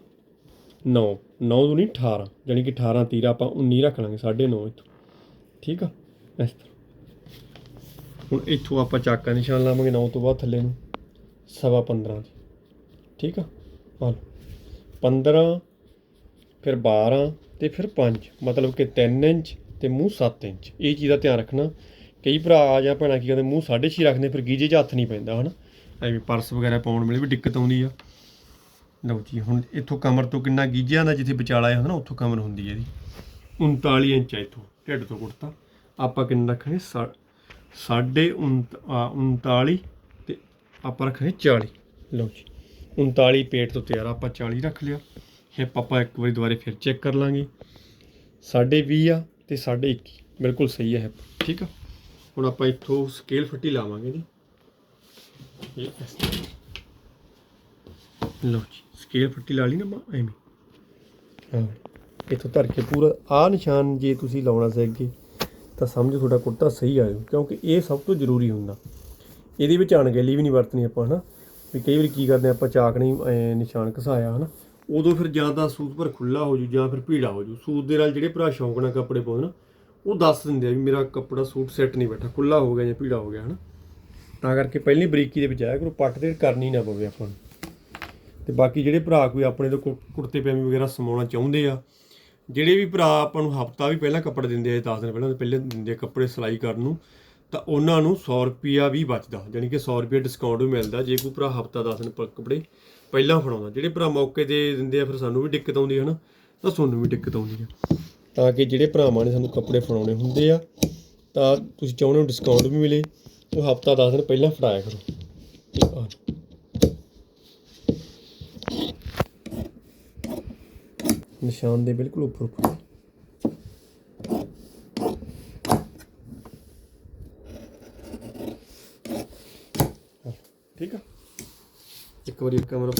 9 9 ਤੋਂ ਨਹੀਂ 18 ਯਾਨੀ ਕਿ 18 ਤੀਰਾ ਆਪਾਂ 19 ਰੱਖ ਲਾਂਗੇ 9.5 ਇੱਥੋਂ। ਠੀਕ ਆ? ਇਸ ਤਰ੍ਹਾਂ। ਹੁਣ ਇੱਥੋਂ ਆਪਾਂ ਚਾਕਾ ਨਿਸ਼ਾਨ ਲਾਵਾਂਗੇ 9 ਤੋਂ ਬਾਅਦ ਥੱਲੇ ਨੂੰ। ਸਵਾ 15 ਜੀ। ਠੀਕ ਆ? ਹਾਂ। 15 ਫਿਰ 12 ਤੇ ਫਿਰ 5 ਮਤਲਬ ਕਿ 3 ਇੰਚ ਤੇ ਮੂੰਹ 7 ਇੰਚ। ਇਹ ਚੀਜ਼ ਦਾ ਧਿਆਨ ਰੱਖਣਾ। ਕਈ ਭਰਾ ਆ ਜਾਂ ਭੈਣਾਂ ਕੀ ਕਹਿੰਦੇ ਮੂੰਹ 6.5 ਰੱਖਦੇ ਫਿਰ ਗੀਜੇ 'ਚ ਹੱਥ ਨਹੀਂ ਪੈਂਦਾ ਹਨਾ? ਐਵੇਂ ਪਰਸ ਵਗੈਰਾ ਪਾਉਣ ਵੇਲੇ ਵੀ ਦਿੱਕਤ ਆਉਂਦੀ ਆ। ਲਓ ਜੀ ਹੁਣ ਇੱਥੋਂ ਕਮਰ ਤੋਂ ਕਿੰਨਾ ਗੀਜਿਆਂ ਦਾ ਜਿੱਥੇ ਵਿਚਾਲਾ ਹੁੰਦਾ ਨਾ ਉੱਥੋਂ ਕਮਰ ਹੁੰਦੀ ਹੈ ਇਹਦੀ। 39 ਇੰਚ ਆ ਇੱਥੋਂ ਢਿੱਡ ਤੋਂ ਕੁੜਤਾ। ਆਪਾਂ ਕਿੰਨਾ ਰੱਖਣੇ? ਸਾ- ਸਾਢੇ ਉਨਤ- ਆ, 39 ਆਪਾਂ ਰੱਖਾਂਗੇ 40 ਲਓ ਜੀ 39 ਪੇਟ ਤੋਂ ਤਿਆਰ ਆਪਾਂ 40 ਰੱਖ ਲਿਆ। ਹਿੱਪ ਆਪਾਂ ਇੱਕ ਵਾਰੀ ਦੁਬਾਰੇ ਫਿਰ ਚੈੱਕ ਕਰ ਲਾਂਗੇ। ਸਾਢੇ 20 ਆ ਤੇ ਸਾਢੇ 21 ਬਿਲਕੁਲ ਸਹੀ ਹੈ ਹਿੱਪ ਠੀਕ ਆ? ਹੁਣ ਆਪਾਂ ਇੱਥੋਂ ਸਕੇਲ ਫੱਟੀ ਲਾਵਾਂਗੇ ਜੀ। ਇਹ ਇਸ ਤਰ੍ਹਾਂ। ਲਓ ਜੀ ਸਕੇਲ ਫੱਟੀ ਲਾ ਲਈ ਨਾ ਮੈਂ ਐਵੇਂ। ਹਾਂ, ਇੱਥੋਂ ਧਰ ਕੇ ਪੂਰਾ, ਆਹ ਨਿਸ਼ਾਨ ਜੇ ਤੁਸੀਂ ਲਾਉਣਾ ਸਿੱਖ ਗਏ ਤਾਂ ਸਮਝੋ ਤੁਹਾਡਾ ਕੁੜਤਾ ਸਹੀ ਆ ਜਾਊ ਕਿਉਂਕਿ ਇਹ ਸਭ ਤੋਂ ਜ਼ਰੂਰੀ ਹੁੰਦਾ। ਇਹਦੇ ਵਿੱਚ ਅਣਗਹਿਲੀ ਵੀ ਨਹੀਂ ਵਰਤਣੀ ਆਪਾਂ, ਹਨਾ? ਵੀ ਕਈ ਵਾਰੀ ਕੀ ਕਰਦੇ ਆਪਾਂ ਚਾਕ ਨਹੀਂ ਨਿਸ਼ਾਨ ਘਸਾਇਆ, ਹਨਾ? ਉਦੋਂ ਫਿਰ ਜਾਂ ਤਾਂ ਸੂਤ ਪਰ ਖੁੱਲਾ ਹੋ ਜੂ, ਜਾਂ ਫਿਰ ਭੀੜਾ ਹੋ ਜੂ। ਸੂਤ ਦੇ ਨਾਲ ਜਿਹੜੇ ਭਰਾ ਸ਼ੌਂਕ ਨਾਲ ਕੱਪੜੇ ਪਾਉਂਦੇ ਨਾ, ਉਹ ਦੱਸ ਦਿੰਦੇ ਆ ਵੀ ਮੇਰਾ ਕੱਪੜਾ ਸੂਟ ਸੈੱਟ ਨਹੀਂ ਬੈਠਾ ਖੁੱਲਾ ਹੋ ਗਿਆ ਜਾਂ ਭੀੜਾ ਹੋ ਗਿਆ, ਹਨਾ? ਤਾਂ ਕਰਕੇ ਪਹਿਲੀ ਬਰੀਕੀ ਦੇ ਵਿੱਚ ਆਇਆ ਕਰੋ, ਪੱਟ ਤੇ ਕਰਨੀ ਨਾ ਪਵੇ ਆਪਾਂ ਨੂੰ। ਤੇ ਬਾਕੀ ਜਿਹੜੇ ਭਰਾ ਕੋਈ ਆਪਣੇ ਤੋਂ ਕੁ- ਕੁੜਤੇ ਪਜਾਮੇ ਵਗੈਰਾ ਸਮਾਉਣਾ ਚਾਹੁੰਦੇ ਆ, ਜਿਹੜੇ ਵੀ ਭਰਾ ਆਪਾਂ ਨੂੰ ਹਫਤਾ ਵੀ ਪਹਿਲਾਂ ਕੱਪੜੇ ਦਿੰਦੇ ਆ 10 ਦਿਨ ਪਹਿਲਾਂ ਪਹਿਲੇ ਦਿੰਦੇ ਆ ਕੱਪੜੇ ਸਿਲਾਈ ਕਰਨ ਨੂੰ ਤਾਂ ਉਹਨਾਂ ਨੂੰ 100 ਰੁਪਿਆ ਵੀ ਬਚਦਾ ਯਾਨੀ ਕਿ 100 ਰੁਪਿਆ ਡਿਸਕਾਊਂਟ ਵੀ ਮਿਲਦਾ ਜੇ ਕੋਈ ਭਰਾ ਹਫਤਾ 10 ਦਿਨ ਪ- ਕੱਪੜੇ ਪਹਿਲਾਂ ਫੜਾਉਂਦਾ। ਜਿਹੜੇ ਭਰਾ ਮੌਕੇ ਤੇ ਦਿੰਦੇ ਆ, ਫਿਰ ਸਾਨੂੰ ਵੀ ਦਿੱਕਤ ਆਉਂਦੀ ਹੈ ਨਾ, ਤਾਂ ਤੁਹਾਨੂੰ ਵੀ ਦਿੱਕਤ ਆਉਂਦੀ ਹੈ। ਤਾਂ ਕਿ ਜਿਹੜੇ ਭਰਾਵਾਂ ਨੇ ਸਾਨੂੰ ਕੱਪੜੇ ਫੜਾਉਣੇ ਹੁੰਦੇ ਆ, ਤਾਂ ਤੁਸੀਂ ਚਾਹੁੰਦੇ ਹੋ ਡਿਸਕਾਊਂਟ ਵੀ ਮਿਲੇ ਉਹ ਹਫਤਾ 10 ਦਿਨ ਪਹਿਲਾਂ ਫੜਾਇਆ ਕਰੋ। ਨਿਸ਼ਾਨ ਦੇ ਬਿਲਕੁਲ ਉੱਪਰ ਉੱਪਰ ਠੀਕ ਆ ਇੱਕ ਵਾਰੀ ਕਮਰਾ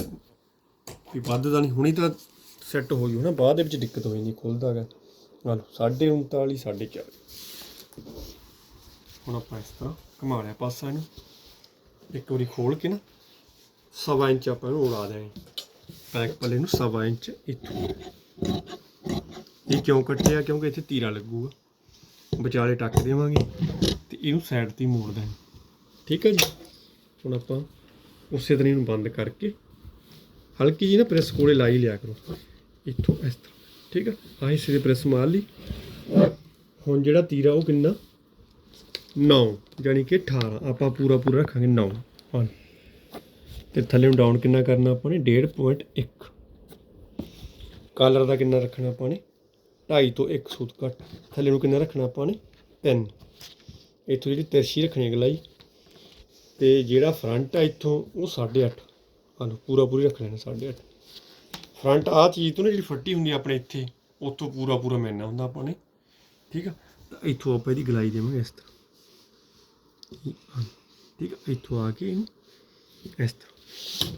ਵੀ ਵੱਧਦਾ ਨਹੀਂ, ਹੁਣੀ ਤਾਂ ਸੈੱਟ ਹੋ ਜੂ ਨਾ, ਬਾਅਦ ਦੇ ਵਿੱਚ ਦਿੱਕਤ ਹੋ ਜਾਂਦੀ, ਖੁੱਲਦਾ ਹੈਗਾ ਆ ਲਓ 39 4.5 ਹੁਣ ਆਪਾਂ ਇਸ ਤਰ੍ਹਾਂ ਘੁਮਾ ਲਿਆ ਪਾਸਾ ਇਹਨੂੰ। ਇੱਕ ਵਾਰੀ ਖੋਲ ਕੇ ਨਾ, ਸਵਾ ਇੰਚ ਆਪਾਂ ਇਹਨੂੰ ਉਡਾ ਦੇਣੀ। ਬੈਕ ਪੱਲੇ ਨੂੰ ਸਵਾ ਇੰਚ ਇੱਥੋਂ। ਇਹ ਕਿਉਂ ਕੱਟਿਆ? ਕਿਉਂਕਿ ਇੱਥੇ ਤੀਰਾ ਲੱਗੂਗਾ। ਵਿਚਾਲੇ ਟੱਕ ਦੇਵਾਂਗੇ ਤੇ ਇਹਨੂੰ ਸਾਈਡ ਤੇ ਮੋੜ ਦੇਣਾ। ਠੀਕ ਹੈ ਜੀ? ਹੁਣ ਆਪਾਂ ਉਸੇ ਤਰ੍ਹਾਂ ਇਹਨੂੰ ਬੰਦ ਕਰਕੇ ਹਲਕੀ ਜੀ ਨਾ ਪ੍ਰੈਸ ਕੋਲੇ ਲਾਈ ਲਿਆ ਕਰੋ। ਇੱਥੋਂ ਇਸ ਤਰ੍ਹਾਂ। ਠੀਕ ਆ? ਆਹ ਹਿੱਸੇ ਦੇ ਪ੍ਰੈਸ ਮਾਰ ਲਈ। ਹੁਣ ਜਿਹੜਾ ਤੀਰਾ ਉਹ ਕਿੰਨਾ? 9 ਯਾਨੀ ਕਿ 18 ਆਪਾਂ ਪੂਰਾ ਪੂਰਾ ਰੱਖਾਂਗੇ 9 ਹਾਂ ਤੇ ਥੱਲੇ ਨੂੰ ਡਾਊਨ ਕਿੰਨਾ ਕਰਨਾ ਆਪਾਂ ਨੇ? 1.5 ਕਾਲਰ ਦਾ ਕਿੰਨਾ ਰੱਖਣਾ ਆਪਾਂ ਨੇ? 2.5 ਤੋਂ 1 ਸੂਤ ਘੱਟ। ਥੱਲੇ ਨੂੰ ਕਿੰਨਾ ਰੱਖਣਾ ਆਪਾਂ ਨੇ? 3 ਇੱਥੋਂ ਜਿਹੜੀ ਤਿਰਛੀ ਰੱਖਣੀ ਹੈ ਗਲਾਈ ਤੇ ਜਿਹੜਾ ਫਰੰਟ ਆ ਇੱਥੋਂ, ਉਹ 8.5 ਹਾਂ ਪੂਰਾ ਪੂਰੀ ਰੱਖ ਲੈਣਾ 8.5 ਫਰੰਟ ਆ ਚੀਜ਼ ਤੋਂ ਨਾ ਜਿਹੜੀ ਫੱਟੀ ਹੁੰਦੀ ਆਪਣੇ ਇੱਥੇ, ਉੱਥੋਂ ਪੂਰਾ ਪੂਰਾ ਮਿਲਣਾ ਹੁੰਦਾ ਆਪਾਂ ਨੇ। ਠੀਕ ਆ? ਤਾਂ ਇੱਥੋਂ ਆਪਾਂ ਇਹਦੀ ਗਲਾਈ ਦੇਵਾਂਗੇ ਇਸ ਤਰ੍ਹਾਂ। ਠੀਕ ਆ? ਇੱਥੋਂ ਆ ਕੇ ਇਹਨੂੰ ਇਸ ਤਰ੍ਹਾਂ।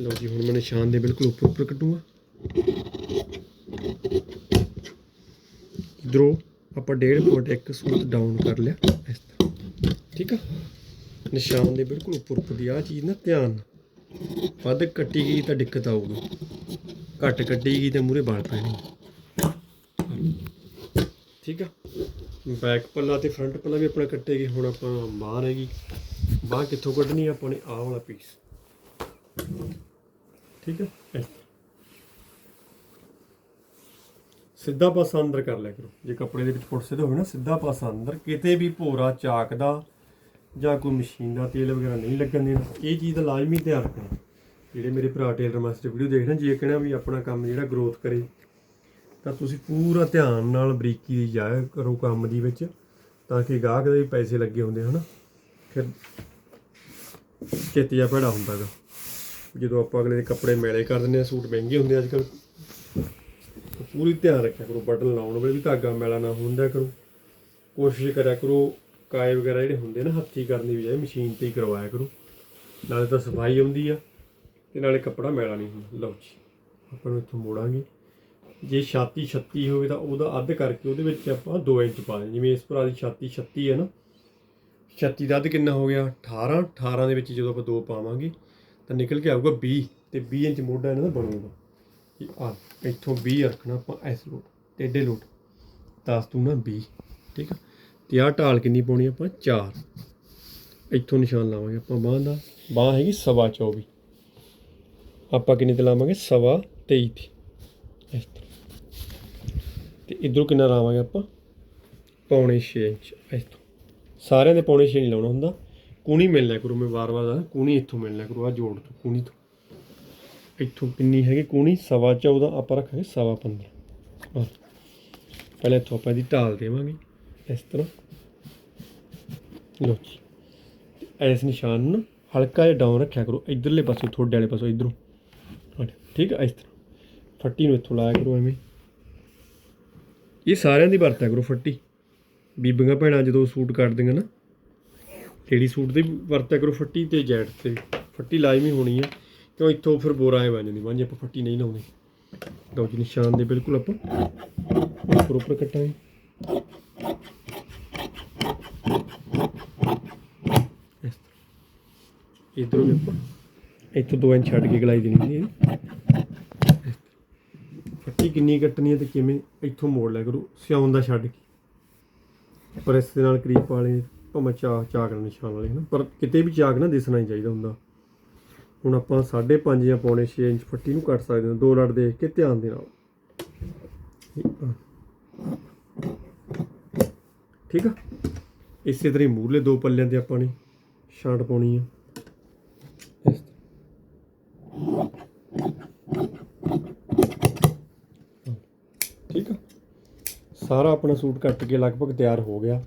ਲਓ ਜੀ, ਹੁਣ ਮੈਂ ਨਿਸ਼ਾਨ ਦੇ ਬਿਲਕੁਲ ਉੱਪਰ ਉੱਪਰ ਕੱਟੂੰਗਾ ਇਧਰੋਂ ਆਪਾਂ 1.5 ਸੂਤ ਡਾਊਨ ਕਰ ਲਿਆ, ਇਸ ਤਰ੍ਹਾਂ। ਠੀਕ ਆ? ਨਿਸ਼ਾਨ ਦੇ ਬਿਲਕੁਲ ਉੱਪਰ ਉੱਪਰ ਦੀ ਆ ਚੀਜ਼ ਨਾ, ਧਿਆਨ। ਵੱਧ ਕੱਟੀ ਗਈ ਤਾਂ ਦਿੱਕਤ ਆਊਗੀ। ਘੱਟ ਕੱਟੀ ਗਈ ਤਾਂ ਮੂਰੇ ਵਾਲ ਪੈਣੇ। ਠੀਕ ਆ? ਬੈਕ ਪੱਲਾ ਤੇ ਫਰੰਟ ਪੱਲਾ ਵੀ ਆਪਣਾ ਕੱਟੇਗੇ। ਹੁਣ ਆਪਾਂ ਬਾਹ ਰਹੇਗੀ ਬਾਹ ਕਿੱਥੋਂ ਕੱਢਣੀ ਆਪਾਂ ਨੇ ਆਹ ਵਾਲਾ ਪੀਸ ਠੀਕ ਆ? ਸਿੱਧਾ ਪਾਸਾ ਅੰਦਰ ਕਰ ਲਿਆ ਕਰੋ। ਜੇ ਕੱਪੜੇ ਦੇ ਵਿੱਚ ਫੁੱਟ ਸਿੱਧਾ ਹੋਵੇ ਨਾ, ਸਿੱਧਾ ਪਾਸਾ ਅੰਦਰ। ਕਿਤੇ ਵੀ ਭੋਰਾ ਚਾਕ ਦਾ ਜਾਂ ਕੋਈ ਮਸ਼ੀਨ ਦਾ ਤੇਲ ਵਗੈਰਾ ਨਹੀਂ ਲੱਗਣ ਦੇਣਾ, ਇਹ ਚੀਜ਼ ਦਾ ਲਾਜ਼ਮੀ ਧਿਆਨ ਰੱਖਣਾ ਜਿਹੜੇ ਮੇਰੇ ਭਰਾ ਟੇਲਰ ਮਾਸਟਰ ਵੀਡੀਓ ਦੇਖਣਾ ਜੇ ਕਹਿਣਾ ਵੀ ਆਪਣਾ ਕੰਮ ਜਿਹੜਾ ਗਰੋਥ ਕਰੇ, ਤਾਂ ਤੁਸੀਂ ਪੂਰਾ ਧਿਆਨ ਨਾਲ ਬਰੀਕੀ ਦੀ ਜਾਇਆ ਕਰੋ ਕੰਮ ਦੀ ਵਿੱਚ, ਤਾਂ ਕਿ ਗਾਹਕ ਦੇ ਵੀ ਪੈਸੇ ਲੱਗੇ ਹੁੰਦੇ, ਹਨਾ? ਫਿਰ ਚਿੱਤ ਜਿਹਾ ਭੈੜਾ ਹੁੰਦਾ ਗਾ। ਜਦੋਂ ਆਪਾਂ ਅਗਲੇ ਦੇ ਕੱਪੜੇ ਮੈਲੇ ਕਰ ਦਿੰਦੇ ਆ ਸੂਟ ਮਹਿੰਗੇ ਹੁੰਦੇ ਅੱਜ ਕੱਲ ਪੂਰੀ ਧਿਆਨ ਰੱਖਿਆ ਕਰੋ, ਬਟਨ ਲਾਉਣ ਵੇਲੇ ਵੀ ਧਾਗਾ ਮੈਲਾ ਨਾ ਹੁੰਦਾ ਕਰੋ। ਕੋਸ਼ਿਸ਼ ਕਰਿਆ ਕਰੋ ਕਾਏ ਵਗੈਰਾ ਜਿਹੜੇ ਹੁੰਦੇ ਨਾ, ਹੱਥੀ ਕਰਨ ਦੀ ਬਜਾਏ ਮਸ਼ੀਨ ਤੇ ਹੀ ਕਰਵਾਇਆ ਕਰੋ। ਨਾਲੇ ਤਾਂ ਸਫ਼ਾਈ ਆਉਂਦੀ ਆ ਤੇ ਨਾਲੇ ਕੱਪੜਾ ਮੈਲਾ ਨਹੀਂ ਹੁੰਦਾ। ਲਓ ਜੀ, ਆਪਾਂ ਨੂੰ ਇੱਥੋਂ ਮੋੜਾਂਗੇ। ਜੇ ਛਾਤੀ 36 ਹੋਵੇ ਤਾਂ ਉਹਦਾ ਅੱਧ ਕਰਕੇ ਉਹਦੇ ਵਿੱਚ ਆਪਾਂ 2 ਇੰਚ ਪਾ ਦੇਣਾ। ਜਿਵੇਂ ਇਸ ਭਰਾ ਦੀ ਛਾਤੀ 36 ਹੈ ਨਾ 36 ਦਾ ਅੱਧ ਕਿੰਨਾ ਹੋ ਗਿਆ? 18 18 ਦੇ ਵਿੱਚ ਜਦੋਂ ਆਪਾਂ 2 ਪਾਵਾਂਗੇ ਤਾਂ ਨਿਕਲ ਕੇ ਆਊਗਾ 20 ਤੇ 20 ਇੰਚ ਮੋਢਾ ਇਹਨਾਂ ਦਾ ਬਣੂਗਾ। ਇਹ ਆ ਇੱਥੋਂ 20 ਰੱਖਣਾ ਆਪਾਂ ਇਸ ਲੋਟ ਟੇਡੇ ਲੋਟ। 10 ਤੂੰ ਨਾ 20 ਠੀਕ ਆ? ਤੇ ਆਹ ਢਾਲ ਕਿੰਨੀ ਪਾਉਣੀ ਆਪਾਂ? 4 ਇੱਥੋਂ ਨਿਸ਼ਾਨ ਲਾਵਾਂਗੇ ਆਪਾਂ ਬਾਂਹ ਦਾ। ਬਾਂਹ ਹੈਗੀ ਸਵਾ 24 ਆਪਾਂ ਕਿੰਨੀ ਤੇ ਲਾਵਾਂਗੇ? ਸਵਾ 23 ਤੇ। ਇਸ ਤਰ੍ਹਾਂ। ਤੇ ਇਧਰੋਂ ਕਿੰਨਾ ਲਾਵਾਂਗੇ ਆਪਾਂ? ਪੌਣੇ 6 ਇੰਚ। ਇਸ ਤੋਂ ਸਾਰਿਆਂ ਦੇ ਪੌਣੇ 6 ਨਹੀਂ ਲਾਉਣਾ ਹੁੰਦਾ। ਕੂਣੀ ਮਿਲਣਾ ਕਰੋ, ਮੈਂ ਵਾਰ-ਵਾਰ ਦਾ ਕੂਣੀ ਇੱਥੋਂ ਮਿਲਣਾ ਕਰੋ ਆ ਜੋੜ ਤੋਂ, ਕੂਣੀ ਤੋਂ। ਇੱਥੋਂ ਕਿੰਨੀ ਹੈਗੀ ਕੂਣੀ? ਸਵਾ 14 ਆਪਾਂ ਰੱਖਾਂਗੇ ਸਵਾ 15 ਆਹ। ਪਹਿਲੇ ਇੱਥੋਂ ਆਪਾਂ ਇਹਦੀ ਢਾਲ ਦੇਵਾਂਗੇ। ਇਸ ਤਰ੍ਹਾਂ। ਲੋ ਜੀ। ਇਸ ਨਿਸ਼ਾਨ ਨੂੰ ਹਲਕਾ ਜਿਹਾ ਡਾਊਨ ਰੱਖਿਆ ਕਰੋ। ਇਧਰਲੇ ਪਾਸੇ ਥੋੜੇ ਵਾਲੇ ਪਾਸੋਂ, ਇਧਰੋਂ। ਠੀਕ ਹੈ ਇਸ ਤਰ੍ਹਾਂ। ਫੱਟੀ ਨੂੰ ਇੱਥੋਂ ਲਾਇਆ ਕਰੋ ਐਵੇਂ। ਇਹ ਸਾਰਿਆਂ ਦੀ ਵਰਤਿਆ ਕਰੋ ਫੱਟੀ। ਬੀਬੀਆਂ ਭੈਣਾਂ ਜਦੋਂ ਸੂਟ ਕੱਟਦੀਆਂ ਨਾ ਲੇਡੀ ਸੂਟ ਦੀ ਵਰਤਿਆ ਕਰੋ ਫੱਟੀ ਤੇ ਜੈਟ ਤੇ। ਫੱਟੀ ਲਾਜ਼ਮੀ ਹੋਣੀ ਹੈ ਕਿਉਂ ਇੱਥੋਂ ਫਿਰ ਬੋਰਾ ਐ ਬਣ ਜਾਂਦੀ ਬਣ ਆਪਾਂ ਫੱਟੀ ਨਹੀਂ ਲਾਉਂਦੇ। ਲਓ ਜੀ, ਨਿਸ਼ਾਨ ਦੇ ਬਿਲਕੁਲ ਆਪਾਂ ਉੱਪਰ ਉੱਪਰ ਕੱਟਾਂਗੇ ਇਸ ਤਰ੍ਹਾਂ। ਇੱਧਰੋਂ ਵੀ ਆਪਾਂ ਇੱਥੋਂ ਦੋ ਇੰਚ ਛੱਡ ਕੇ ਗਲਾਈ ਦੇਣੀ ਸੀ ਇਹਦੀ। ਫੱਟੀ ਕਿੰਨੀ ਕੱਟਣੀ ਹੈ ਤੇ ਕਿਵੇਂ ਇੱਥੋਂ ਮੋੜ ਲਿਆ ਕਰੋ ਸਿਆਉਣ ਦਾ ਛੱਡ ਕੇ। ਪਰ ਇਸ ਦੇ ਨਾਲ ਕਰੀਬ ਵਾਲੇ ਭਾਵੇਂ ਚਾ ਚਾਕ ਨਾਲ ਨਿਸ਼ਾਨ ਵਾਲੇ, ਹਨਾ। ਪਰ ਕਿਤੇ ਵੀ ਚਾਕ ਨਾ ਦਿਸਣਾ ਹੀ ਚਾਹੀਦਾ ਹੁੰਦਾ। ਹੁਣ ਆਪਾਂ 5.5 ਜਾਂ ਪੌਣੇ 6 ਇੰਚ ਫੱਟੀ ਨੂੰ ਕੱਟ ਸਕਦੇ ਹਾਂ, ਦੋ ਲੜ ਦੇਖ ਕੇ ਧਿਆਨ ਦੇ ਨਾਲ। ਠੀਕ ਆ? ਇਸੇ ਤਰ੍ਹਾਂ ਹੀ ਮੂਰਲੇ ਦੋ ਪੱਲਿਆਂ ਤੇ ਆਪਾਂ ਨੇ ਛਾਂਟ ਪਾਉਣੀ ਆ ਇਸ ਤਰ੍ਹਾਂ। ਠੀਕ ਆ ਸਾਰਾ ਆਪਣਾ ਸੂਟ ਕੱਟ ਕੇ ਲਗਭਗ ਤਿਆਰ ਹੋ ਗਿਆ।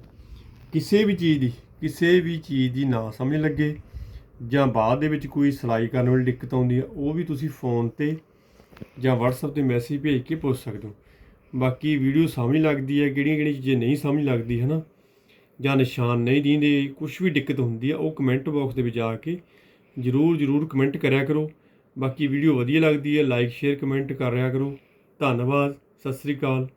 ਕਿਸੇ ਵੀ ਚੀਜ਼ ਦੀ, ਕਿਸੇ ਵੀ ਚੀਜ਼ ਦੀ ਨਾ ਸਮਝ ਲੱਗੇ ਜਾਂ ਬਾਅਦ ਦੇ ਵਿੱਚ ਕੋਈ ਸਿਲਾਈ ਕਰਨ ਵਾਲੀ ਦਿੱਕਤ ਆਉਂਦੀ ਆ, ਉਹ ਵੀ ਤੁਸੀਂ ਫੋਨ ਤੇ ਜਾਂ WhatsApp ਤੇ ਮੈਸੇਜ ਭੇਜ ਕੇ ਪੁੱਛ ਸਕਦੇ ਹੋ। ਬਾਕੀ ਵੀਡੀਓ ਸਮਝ ਲੱਗਦੀ ਹੈ ਕਿਹੜੀਆਂ ਕਿਹੜੀਆਂ ਚੀਜ਼ਾਂ ਨਹੀਂ ਸਮਝ ਲੱਗਦੀ ਹੈ ਨਾ ਜਾਂ ਨਿਸ਼ਾਨ ਨਹੀਂ ਦਿੰਦੇ ਕੁਝ ਵੀ ਦਿੱਕਤ ਹੁੰਦੀ ਆ, ਉਹ ਕਮੈਂਟ ਬਾਕਸ ਦੇ ਵਿੱਚ ਆ ਕੇ ਜਰੂਰ ਜਰੂਰ ਕਮੈਂਟ ਕਰਿਆ ਕਰੋ। ਬਾਕੀ ਵੀਡੀਓ ਵਧੀਆ ਲੱਗਦੀ ਹੈ ਲਾਈਕ ਸ਼ੇਅਰ ਕਮੈਂਟ ਕਰ ਰਿਹਾ ਕਰੋ। ਧੰਨਵਾਦ, ਸਤਿ ਸ੍ਰੀ ਅਕਾਲ।